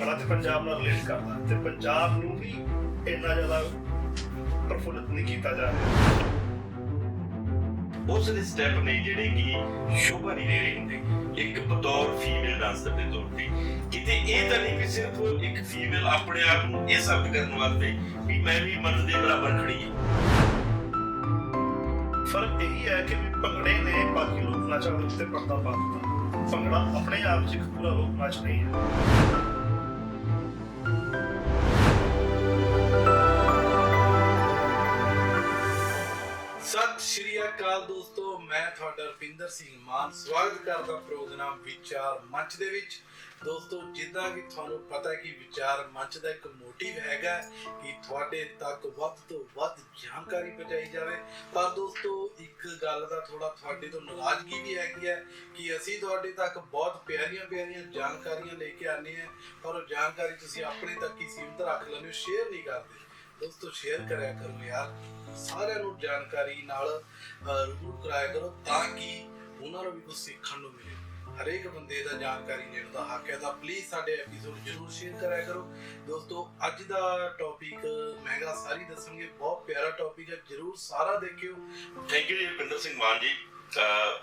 ਭੰਗੜਾ ਤੇ ਪੰਜਾਬ ਨਾਲ ਰਿਲੇਟ ਕਰਦਾ ਤੇ ਪੰਜਾਬ ਨੂੰ ਵੀ ਇੰਨਾ ਜ਼ਿਆਦਾ ਪ੍ਰਫੁੱਲਿਤ ਨਹੀਂ ਕੀਤਾ ਜਾ ਰਿਹਾ। ਉਸ ਦੇ ਸਟੈਪ ਨੇ ਜਿਹੜੇ ਕਿ ਸ਼ੋਭਾ ਨਹੀਂ ਦੇ ਰਹੇ ਹੁੰਦੇ। ਇੱਕ ਬਤੌਰ ਫੀਮੇਲ ਡਾਂਸਰ ਦੇ ਤੌਰ ਤੇ। ਕਿਤੇ ਇਹ ਤਾਂ ਨਹੀਂ ਕਿ ਸਿਰਫ ਇੱਕ ਫੀਮੇਲ ਆਪਣੇ ਆਪ ਨੂੰ ਇਹ ਸਾਬਤ ਕਰਨ ਵਾਸਤੇ ਵੀ ਮੈਂ ਵੀ ਮਰਦ ਦੇ ਬਰਾਬਰ ਖੜੀ ਹਾਂ। ਫ਼ਰਕ ਇਹੀ ਹੈ ਕਿ ਭੰਗੜੇ ਨੇ ਬਾਕੀ ਲੋਕ ਨਾਚਾਂ ਉੱਤੇ ਪਰਦਾ ਪਾ ਦਿੱਤਾ। ਭੰਗੜਾ ਆਪਣੇ ਆਪ 'ਚ ਇੱਕ ਪੂਰਾ ਲੋਕ ਨਾਚ ਨਹੀਂ ਹੈ। ਅਕਾਲ ਦੋਸਤੋ, ਮੈਂ ਤੁਹਾਡਾ ਰੁਪਿੰਦਰ ਸਿੰਘ ਮਾਨ। ਸਵਾਗਤ ਕਰਦਾ ਪ੍ਰੋਗਰਾਮ ਵਿਚਾਰ ਮੰਚ ਦੇ ਵਿੱਚ। ਦੋਸਤੋ, ਜਿੱਦਾਂ ਕਿ ਤੁਹਾਨੂੰ ਪਤਾ ਹੈ ਕਿ ਵਿਚਾਰ ਮੰਚ ਦਾ ਇੱਕ ਮੋਟਿਵ ਹੈਗਾ ਕਿ ਤੁਹਾਡੇ ਤੱਕ ਵੱਧ ਤੋਂ ਵੱਧ ਜਾਣਕਾਰੀ ਪਹੁੰਚਾਈ ਜਾਵੇ। ਪਰ ਦੋਸਤੋ, ਇੱਕ ਗੱਲ ਦਾ ਥੋੜਾ ਤੁਹਾਡੇ ਤੋਂ ਨਾਰਾਜ਼ਗੀ ਵੀ ਹੈਗੀ ਹੈ ਕਿ ਅਸੀਂ ਤੁਹਾਡੇ ਤੱਕ ਬਹੁਤ ਪਿਆਰੀਆਂ ਪਿਆਰੀਆਂ ਜਾਣਕਾਰੀਆਂ ਲੈ ਕੇ ਆਨੇ ਆ ਪਰ ਉਹ ਜਾਣਕਾਰੀ ਤੁਸੀਂ ਆਪਣੇ ਤੱਕ ਹੀ ਸੀਮਿਤ ਰੱਖ ਲੈਂਦੇ ਹੋ ਸ਼ੇਅਰ ਨਹੀਂ ਕਰਦੇ। ਦੋਸਤੋ ਸ਼ੇਅਰ ਕਰਿਆ ਕਰੋ ਯਾਰ। ਸਾਰਿਆਂ ਨੂੰ ਜਾਣਕਾਰੀ ਨਾਲ ਰੂਬਰੂ ਕਰਾਇਆ ਕਰੋ ਤਾਂ ਕਿ ਉਹਨਾਂ ਨੂੰ ਵੀ ਕੁਝ ਸਿੱਖਣ ਨੂੰ ਮਿਲੇ। ਹਰੇਕ ਬੰਦੇ ਦਾ ਜਾਣਕਾਰੀ ਲੈਣ ਦਾ ਹੱਕ ਹੈ ਤਾਂ ਪਲੀਜ਼ ਸਾਡੇ ਐਪੀਸੋਡ ਜਰੂਰ ਸ਼ੇਅਰ ਕਰਿਆ ਕਰੋ। ਦੋਸਤੋ ਅੱਜ ਦਾ ਟੌਪਿਕ ਮਹਿੰਗਾ ਸਾਰੀ ਦੱਸਣਗੇ। ਬਹੁਤ ਪਿਆਰਾ ਟੌਪਿਕ ਹੈ ਜਰੂਰ ਸਾਰਾ ਦੇਖਿਓ। ਥੈਂਕ ਯੂ ਜੀ ਰੁਪਿੰਦਰ ਸਿੰਘ ਮਾਨ ਜੀ।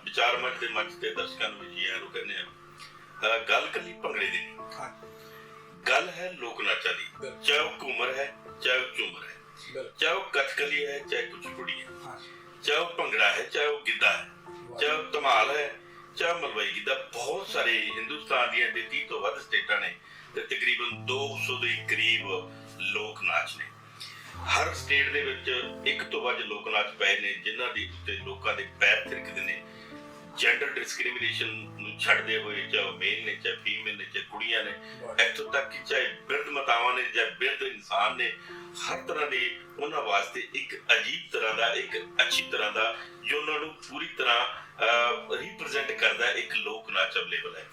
ਵਿਚਾਰ ਮੰਚ ਦੇ ਮੰਚ ਤੇ ਦਰਸ਼ਕਾਂ ਨੂੰ ਜੀ ਆਇਆਂ ਨੂੰ ਕਹਿੰਦੇ ਆ ਗੱਲ ਕੱਲੀ ਭੰਗੜੇ ਦੀ। ਗੱਲ ਹੈ ਲੋਕ ਨਾਚਾਂ ਦੀ। ਚਾਹੇ ਉਹ ਘੂਮਰ ਹੈ ਚਾਹੇ ਉਹ ਝੂਮਰ ਹੈ ਬਿਲਕੁਲ। ਚਾਹੇ ਉਹ ਕਥਕਲੀ ਹੈ ਚਾਹੇ ਕੁਚੀਪੁੜੀ ਹੈ। ਹਾਂ। ਚਾਹੇ ਉਹ ਭੰਗੜਾ ਹੈ ਚਾਹੇ ਉਹ ਗਿੱਧਾ ਹੈ ਚਾਹੇ ਉਹ ਧਮਾਲ ਹੈ ਚਾਹੇ ਮਲਵਈ ਗਿੱਧਾ ਬਹੁਤ ਸਾਰੇ ਹਿੰਦੁਸਤਾਨ ਦੀਆਂ ਦੇ 30 ਤੋਂ ਵੱਧ ਸਟੇਟਾਂ ਨੇ ਤੇ ਤਕਰੀਬਨ 200 ਦੇ ਕਰੀਬ ਲੋਕ ਨਾਚ ਨੇ। ਹਰ ਸਟੇਟ ਦੇ ਵਿੱਚ ਇੱਕ ਤੋਂ ਵੱਧ ਲੋਕ ਨਾਚ ਪਏ ਨੇ ਜਿਨ੍ਹਾਂ ਦੇ ਉੱਤੇ ਲੋਕਾਂ ਦੇ ਪੈਰ ਥਿਰਕਦੇ ਨੇ। ਜੈਂਡਰ ਡਿਸਕ੍ਰਿਮੀਨੇਸ਼ਨ ਛੱਡਦੇ ਹੋਏ ਚਾਹੇ ਮੇਲ ਨੇ ਚਾਹੇ ਫੀਮੇਲ ਨੇ ਚਾਹੇ ਕੁੜੀਆਂ ਨੇ ਇੱਥੋਂ ਤੱਕ ਕਿ ਚਾਹੇ ਬਿਰਧ ਮਾਤਾਵਾਂ ਨੇ ਜਾਂ ਬਿਰਧ ਇਨਸਾਨ ਨੇ ਹਰ ਤਰ੍ਹਾਂ ਦੇ ਉਹਨਾਂ ਵਾਸਤੇ ਇੱਕ ਅਜੀਬ ਤਰ੍ਹਾਂ ਦਾ ਇੱਕ ਅੱਛੀ ਤਰ੍ਹਾਂ ਦਾ ਜੋ ਉਹਨਾਂ ਨੂੰ ਪੂਰੀ ਤਰ੍ਹਾਂ ਰਿਪਰੈਜ਼ੈਂਟ ਕਰਦਾ ਇੱਕ ਲੋਕ ਨਾਚ ਅਵੇਲੇਬਲ ਹੈ।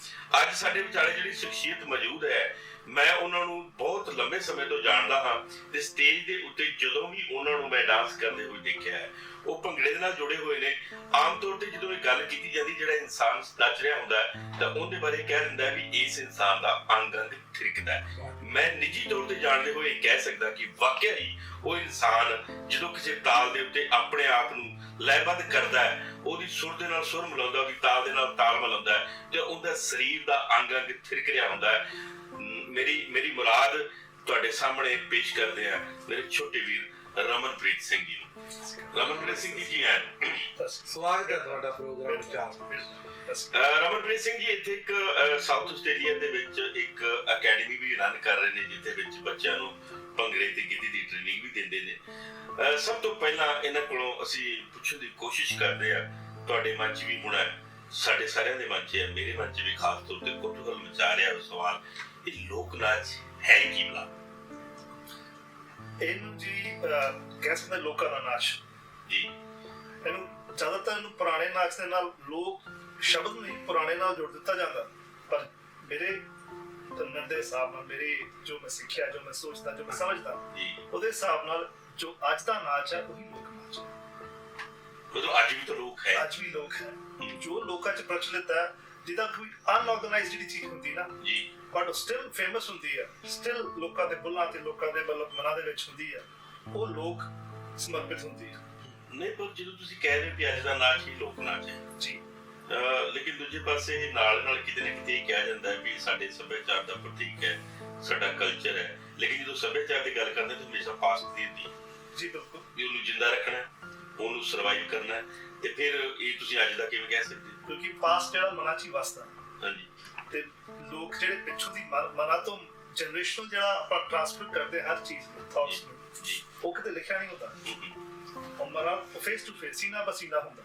ਅੱਜ ਸਾਡੇ ਵਿਚਾਲੇ ਜਿਹੜੀ ਸ਼ਖਸੀਅਤ ਮੌਜੂਦ ਹੈ ਮੈਂ ਉਹਨਾਂ ਨੂੰ ਬਹੁਤ ਲੰਬੇ ਸਮੇਂ ਤੋਂ ਜਾਣਦਾ ਹਾਂ ਤੇ ਸਟੇਜ ਦੇ ਉੱਤੇ ਜਦੋਂ ਵੀ ਉਹਨਾਂ ਨੂੰ ਮੈਂ ਡਾਂਸ ਕਰਦੇ ਹੋਏ ਦੇਖਿਆ ਹੈ ਉਹ ਭੰਗੜੇ ਦੇ ਨਾਲ ਜੁੜੇ ਹੋਏ ਨੇ। ਆਮ ਤੌਰ ਤੇ ਜਦੋਂ ਇਹ ਗੱਲ ਕੀਤੀ ਜਾਂਦੀ, ਜਿਹੜਾ ਇਨਸਾਨ ਨੱਚ ਰਿਹਾ ਹੁੰਦਾ ਤਾਂ ਉਹਦੇ ਬਾਰੇ ਕਹਿ ਦਿੰਦਾ ਵੀ ਇਸ ਇਨਸਾਨ ਦਾ ਅੰਗ ਅੰਗ ਥਿਰਕਦਾ ਮੈਂ ਨਿੱਜੀ ਤੌਰ ਤੇ ਜਾਣਦੇ ਹੋਏ ਕਹਿ ਸਕਦਾ ਕਿ ਵਾਕਿਆ ਹੀ ਉਹ ਇਨਸਾਨ ਜਦੋਂ ਕਿਸੇ ਤਾਲ ਦੇ ਉੱਤੇ ਆਪਣੇ ਆਪ ਨੂੰ ਲੈਬੱਧ ਕਰਦਾ ਹੈ, ਉਹਦੀ ਸੁਰ ਦੇ ਨਾਲ ਸੁਰ ਮਿਲਾਉਂਦਾ, ਉਹਦੀ ਤਾਲ ਦੇ ਨਾਲ ਤਾਲ ਮਿਲਾਉਂਦਾ ਤੇ ਉਹਦਾ ਸਰੀਰ ਦਾ ਅੰਗ ਅੰਗ ਥਿਰਕ ਰਿਹਾ ਹੁੰਦਾ ਹੈ। ਮੇਰੀ ਮੇਰੀ ਮੁਰਾਦ ਤੁਹਾਡੇ ਸਾਹਮਣੇ ਪੇਸ਼ ਕਰਦੇ ਆ। ਮੇਰੇ ਛੋਟੇ ਵੀਰ ਰਮਨਪ੍ਰੀਤ ਸਿੰਘ ਜੀ ਨੂੰ। ਰਮਨਪ੍ਰੀਤ ਸਿੰਘ ਜੀ ਜੀ। ਸਵਾਗਤ ਹੈ ਤੁਹਾਡਾ ਪ੍ਰੋਗਰਾਮ ਵਿਚਾਰ ਰਮਨਪ੍ਰੀਤ ਸਿੰਘ ਜੀ ਇੱਥੇ ਇੱਕ ਸਾਊਥ ਆਸਟ੍ਰੇਲੀਆ ਦੇ ਵਿੱਚ ਇੱਕ ਅਕੈਡਮੀ ਵੀ ਰਨ ਕਰ ਰਹੇ ਨੇ ਜਿੱਥੇ ਵਿੱਚ ਬੱਚਿਆਂ ਨੂੰ ਭੰਗੜੇ ਤੇ ਗਿੱਧੇ ਦੀ ਟ੍ਰੇਨਿੰਗ ਵੀ ਦਿੰਦੇ ਨੇ। ਸਭ ਤੋਂ ਪਹਿਲਾਂ ਇਹਨਾਂ ਕੋਲੋਂ ਅਸੀਂ ਪੁੱਛਣ ਦੀ ਕੋਸ਼ਿਸ਼ ਕਰਦੇ ਆ ਤੁਹਾਡੇ ਮਨ 'ਚ ਵੀ ਹੋਣਾ ਸਾਡੇ ਸਾਰਿਆਂ ਦੇ ਮਨ 'ਚ ਹੈ ਮੇਰੇ ਮਨ 'ਚ ਵੀ ਖਾਸ ਤੌਰ ਤੇ ਕੁਤੂਹਲ ਮਚਾ ਰਿਹਾ ਉਹ ਸਵਾਲ ਇਹ ਲੋਕ ਨਾਚ ਹੈ ਕੀ ਬਲਾ ਇਹਨੂੰ ਜੀ ਕਹਿ ਸਕਦੇ ਲੋਕਾਂ ਦਾ ਨਾਚ ਜੀ। ਇਹਨੂੰ ਜ਼ਿਆਦਾਤਰ ਇਹਨੂੰ ਪੁਰਾਣੇ ਨਾਚ ਦੇ ਨਾਲ ਲੋਕ ਸ਼ਬਦ ਨੂੰ ਹੀ ਪੁਰਾਣੇ ਨਾਲ ਜੋੜ ਦਿੱਤਾ ਜਾਂਦਾ। ਪਰ ਮੇਰੇ ਤਨਨ ਦੇ ਹਿਸਾਬ ਨਾਲ ਮੇਰੇ ਜੋ ਮੈਂ ਸਿੱਖਿਆ ਜੋ ਮੈਂ ਸੋਚਦਾ ਜੋ ਮੈਂ ਸਮਝਦਾ ਜੀ। ਉਹਦੇ ਹਿਸਾਬ ਨਾਲ ਜੋ ਅੱਜ ਦਾ ਨਾਚ ਹੈ ਉਹੀ ਲੋਕ ਨਾਚ ਹੈ। ਮਤਲਬ ਅੱਜ ਵੀ ਤਾਂ ਲੋਕ ਹੈ। ਅੱਜ ਵੀ ਲੋਕ ਹੈ। ਜੋ ਲੋਕਾਂ 'ਚ ਪ੍ਰਚਲਿਤ ਹੈ ਜਿਹਦਾ ਕੋਈ ਅਨਆਰਗੇਨਾਈਜ਼ਡ ਜਿਹੜੀ ਚੀਜ਼ ਹੁੰਦੀ ਨਾ ਜੀ। ਬਟ ਸਟਿਲ ਫੇਮਸ ਹੁੰਦੀ ਹੈ ਸਟਿਲ ਲੋਕਾਂ ਦੇ ਬੁੱਲਾਂ ਤੇ ਲੋਕਾਂ ਦੇ ਮਤਲਬ ਮਨਾਂ ਦੇ ਵਿੱਚ ਹੁੰਦੀ ਹੈ ਉਹ ਲੋਕ ਸਮਰਪਿਤ ਹੁੰਦੀ ਹੈ ਨਹੀਂ ਪਰ ਜਦੋਂ ਤੁਸੀਂ ਕਹਿ ਰਹੇ ਅੱਜ ਦਾ ਨਾਚ ਹੀ ਲੋਕ ਨਾਚ ਹੈ ਜੀ। ਲੇਕਿਨ ਦੂਜੇ ਪਾਸੇ ਨਾਲ ਨਾਲ ਕਿਤੇ ਨਾ ਕਿਤੇ ਇਹ ਕਿਹਾ ਜਾਂਦਾ ਹੈ ਵੀ ਸਾਡੇ ਸੱਭਿਆਚਾਰ ਦਾ ਪ੍ਰਤੀਕ ਹੈ ਸਾਡਾ ਕਲਚਰ ਹੈ। ਲੇਕਿਨ ਜਦੋਂ ਸੱਭਿਆਚਾਰ ਦੀ ਗੱਲ ਕਰਦੇ ਤਾਂ ਹਮੇਸ਼ਾ ਪਾਸਟ ਦੀ ਹੁੰਦੀ ਜੀ ਬਿਲਕੁਲ। ਵੀ ਉਹਨੂੰ ਜਿੰਦਾ ਰੱਖਣਾ ਹੈ, ਉਹਨੂੰ ਸਰਵਾਈਵ ਕਰਨਾ ਹੈ, ਤੇ ਫਿਰ ਇਹ ਤੁਸੀਂ ਅੱਜ ਦਾ ਕਿਵੇਂ ਕਹਿ ਸਕਦੇ? ਕਿਉਂਕਿ ਪਾਸਟ ਜਿਹੜਾ ਮਨਾਂ 'ਚ ਹੀ। ਵਸਦਾ ਹਾਂਜੀ। ਤੇ ਲੋਕ ਜਿਹੜੇ ਪਿੱਛੋਂ ਦੀ ਮਨ- ਤੋਂ ਜਨਰੇਸ਼ਨ ਜਿਹੜਾ ਆਪਾਂ ਟ੍ਰਾਂਸਫਰ ਕਰਦੇ ਹਾਂ ਹਰ ਚੀਜ਼ ਨੂੰ ਥਾਟਸ ਨੂੰ ਜੀ ਉਹ ਕਿਤੇ ਲਿਖਿਆ ਨਹੀਂ ਹੁੰਦਾ। ਉਹ ਮਨਾਂ ਫੇਸ ਟੂ ਫੇਸ ਸੀਨਾ ਬਸੀਨਾ ਹੁੰਦਾ।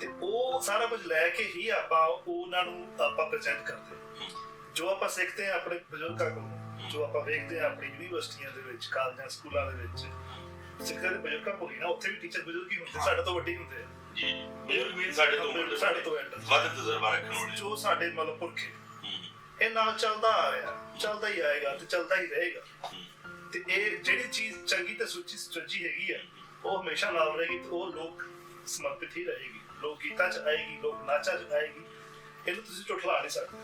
ਤੇ ਉਹ ਸਾਰਾ ਕੁਝ ਲੈ ਕੇ ਹੀ ਆਪਾਂ ਉਹਨਾਂ ਨੂੰ ਆਪਾਂ ਪ੍ਰੈਜ਼ੈਂਟ ਕਰਦੇ ਹਾਂ। ਜੋ ਆਪਾਂ ਸਿੱਖਦੇ ਹਾਂ ਆਪਣੇ ਬਜ਼ੁਰਗਾਂ ਕੋਲੋਂ ਜੋ ਆਪਾਂ ਵੇਖਦੇ ਹਾਂ ਆਪਣੀ ਯੂਨੀਵਰਸਿਟੀਆਂ ਦੇ ਵਿੱਚ ਕਾਲਜਾਂ ਸਕੂਲਾਂ ਦੇ ਵਿੱਚ ਸਿੱਖਦੇ ਬਜ਼ੁਰਗਾਂ ਕੋਲ ਹੀ ਨਾ ਉੱਥੇ ਵੀ ਟੀਚਰ ਬਜ਼ੁਰਗ ਹੀ ਹੁੰਦੇ ਸਾਡੇ ਤੋਂ ਵੱਡੇ ਹੀ ਹੁੰਦੇ ਆ। ਜੀ ਬਜ਼ੁਰਗ ਵੀ ਸਾਡੇ ਤੋਂ ਵੱਡੇ- ਸਾਡੇ ਤੋਂ elder। ਵੱਧ ਤਜਰਬਾ ਰੱਖਣ ਵਾਲੇ। ਜੋ ਸਾਡੇ ਮਤਲਬ ਪੁਰਖੇ ਹਮ, ਇਹ ਨਾਲ ਚੱਲਦਾ ਆ ਰਿਹਾ। ਚੱਲਦਾ ਹੀ ਆਏਗਾ ਤੇ ਚੱਲਦਾ ਹੀ ਰਹੇਗਾ। ਹਮ, ਤੇ ਇਹ ਜਿਹੜੀ ਚੀਜ਼ ਚੰਗੀ ਤੇ ਸੁੱਚੀ ਸੱਚੀ ਹੈਗੀ ਹੈ ਉਹ ਹਮੇਸ਼ਾ ਨਾਲ ਰਹੇਗੀ ਤੇ ਉਹ ਲੋਕ ਸਮਰਪਿਤ ਹੀ ਰਹੇਗੀ। ਲੋਕ ਗੀਤਾਂ ਚ ਆਏਗੀ ਲੋਕ ਨਾਚਾਂ ਚ ਆਏਗੀ। ਇਹਨੂੰ ਤੁਸੀਂ ਝੁਠਲਾ ਨਹੀਂ ਸਕਦੇ।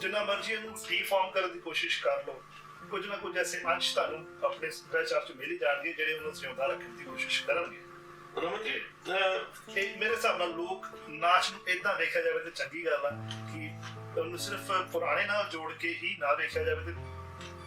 ਜਿੰਨਾ ਮਰਜ਼ੀ ਇਹਨੂੰ ਰੀਫਾਰਮ ਕਰਨ ਦੀ ਕੋਸ਼ਿਸ਼ ਕਰ ਲਓ। ਕੁਝ ਨਾ ਕੁਝ ਐਸੇ ਅੰਸ਼ ਤੁਹਾਨੂੰ ਆਪਣੇ ਸੱਭਿਆਚਾਰ ਚ ਮਿਲ ਜਾਣਗੇ ਜਿਹੜੇ ਉਹਨੂੰ ਜਿਉਂਦਾ ਰੱਖਣ ਦੀ ਕੋਸ਼ਿਸ਼ ਕਰਨਗੇ। ਰਮਨ ਜੀ ਅਹ, ਇਹ ਮੇਰੇ ਹਿਸਾਬ ਨਾਲ ਲੋਕ ਨਾਚ ਨੂੰ ਇਦਾਂ ਵੇਖਿਆ ਜਾਵੇ ਤੇ ਚੰਗੀ ਗੱਲ ਆ ਕਿ ਉਹਨੂੰ ਸਿਰਫ ਪੁਰਾਣੇ ਨਾਲ ਜੋੜ ਕੇ ਹੀ ਨਾ ਵੇਖਿਆ ਜਾਵੇ ਤੇ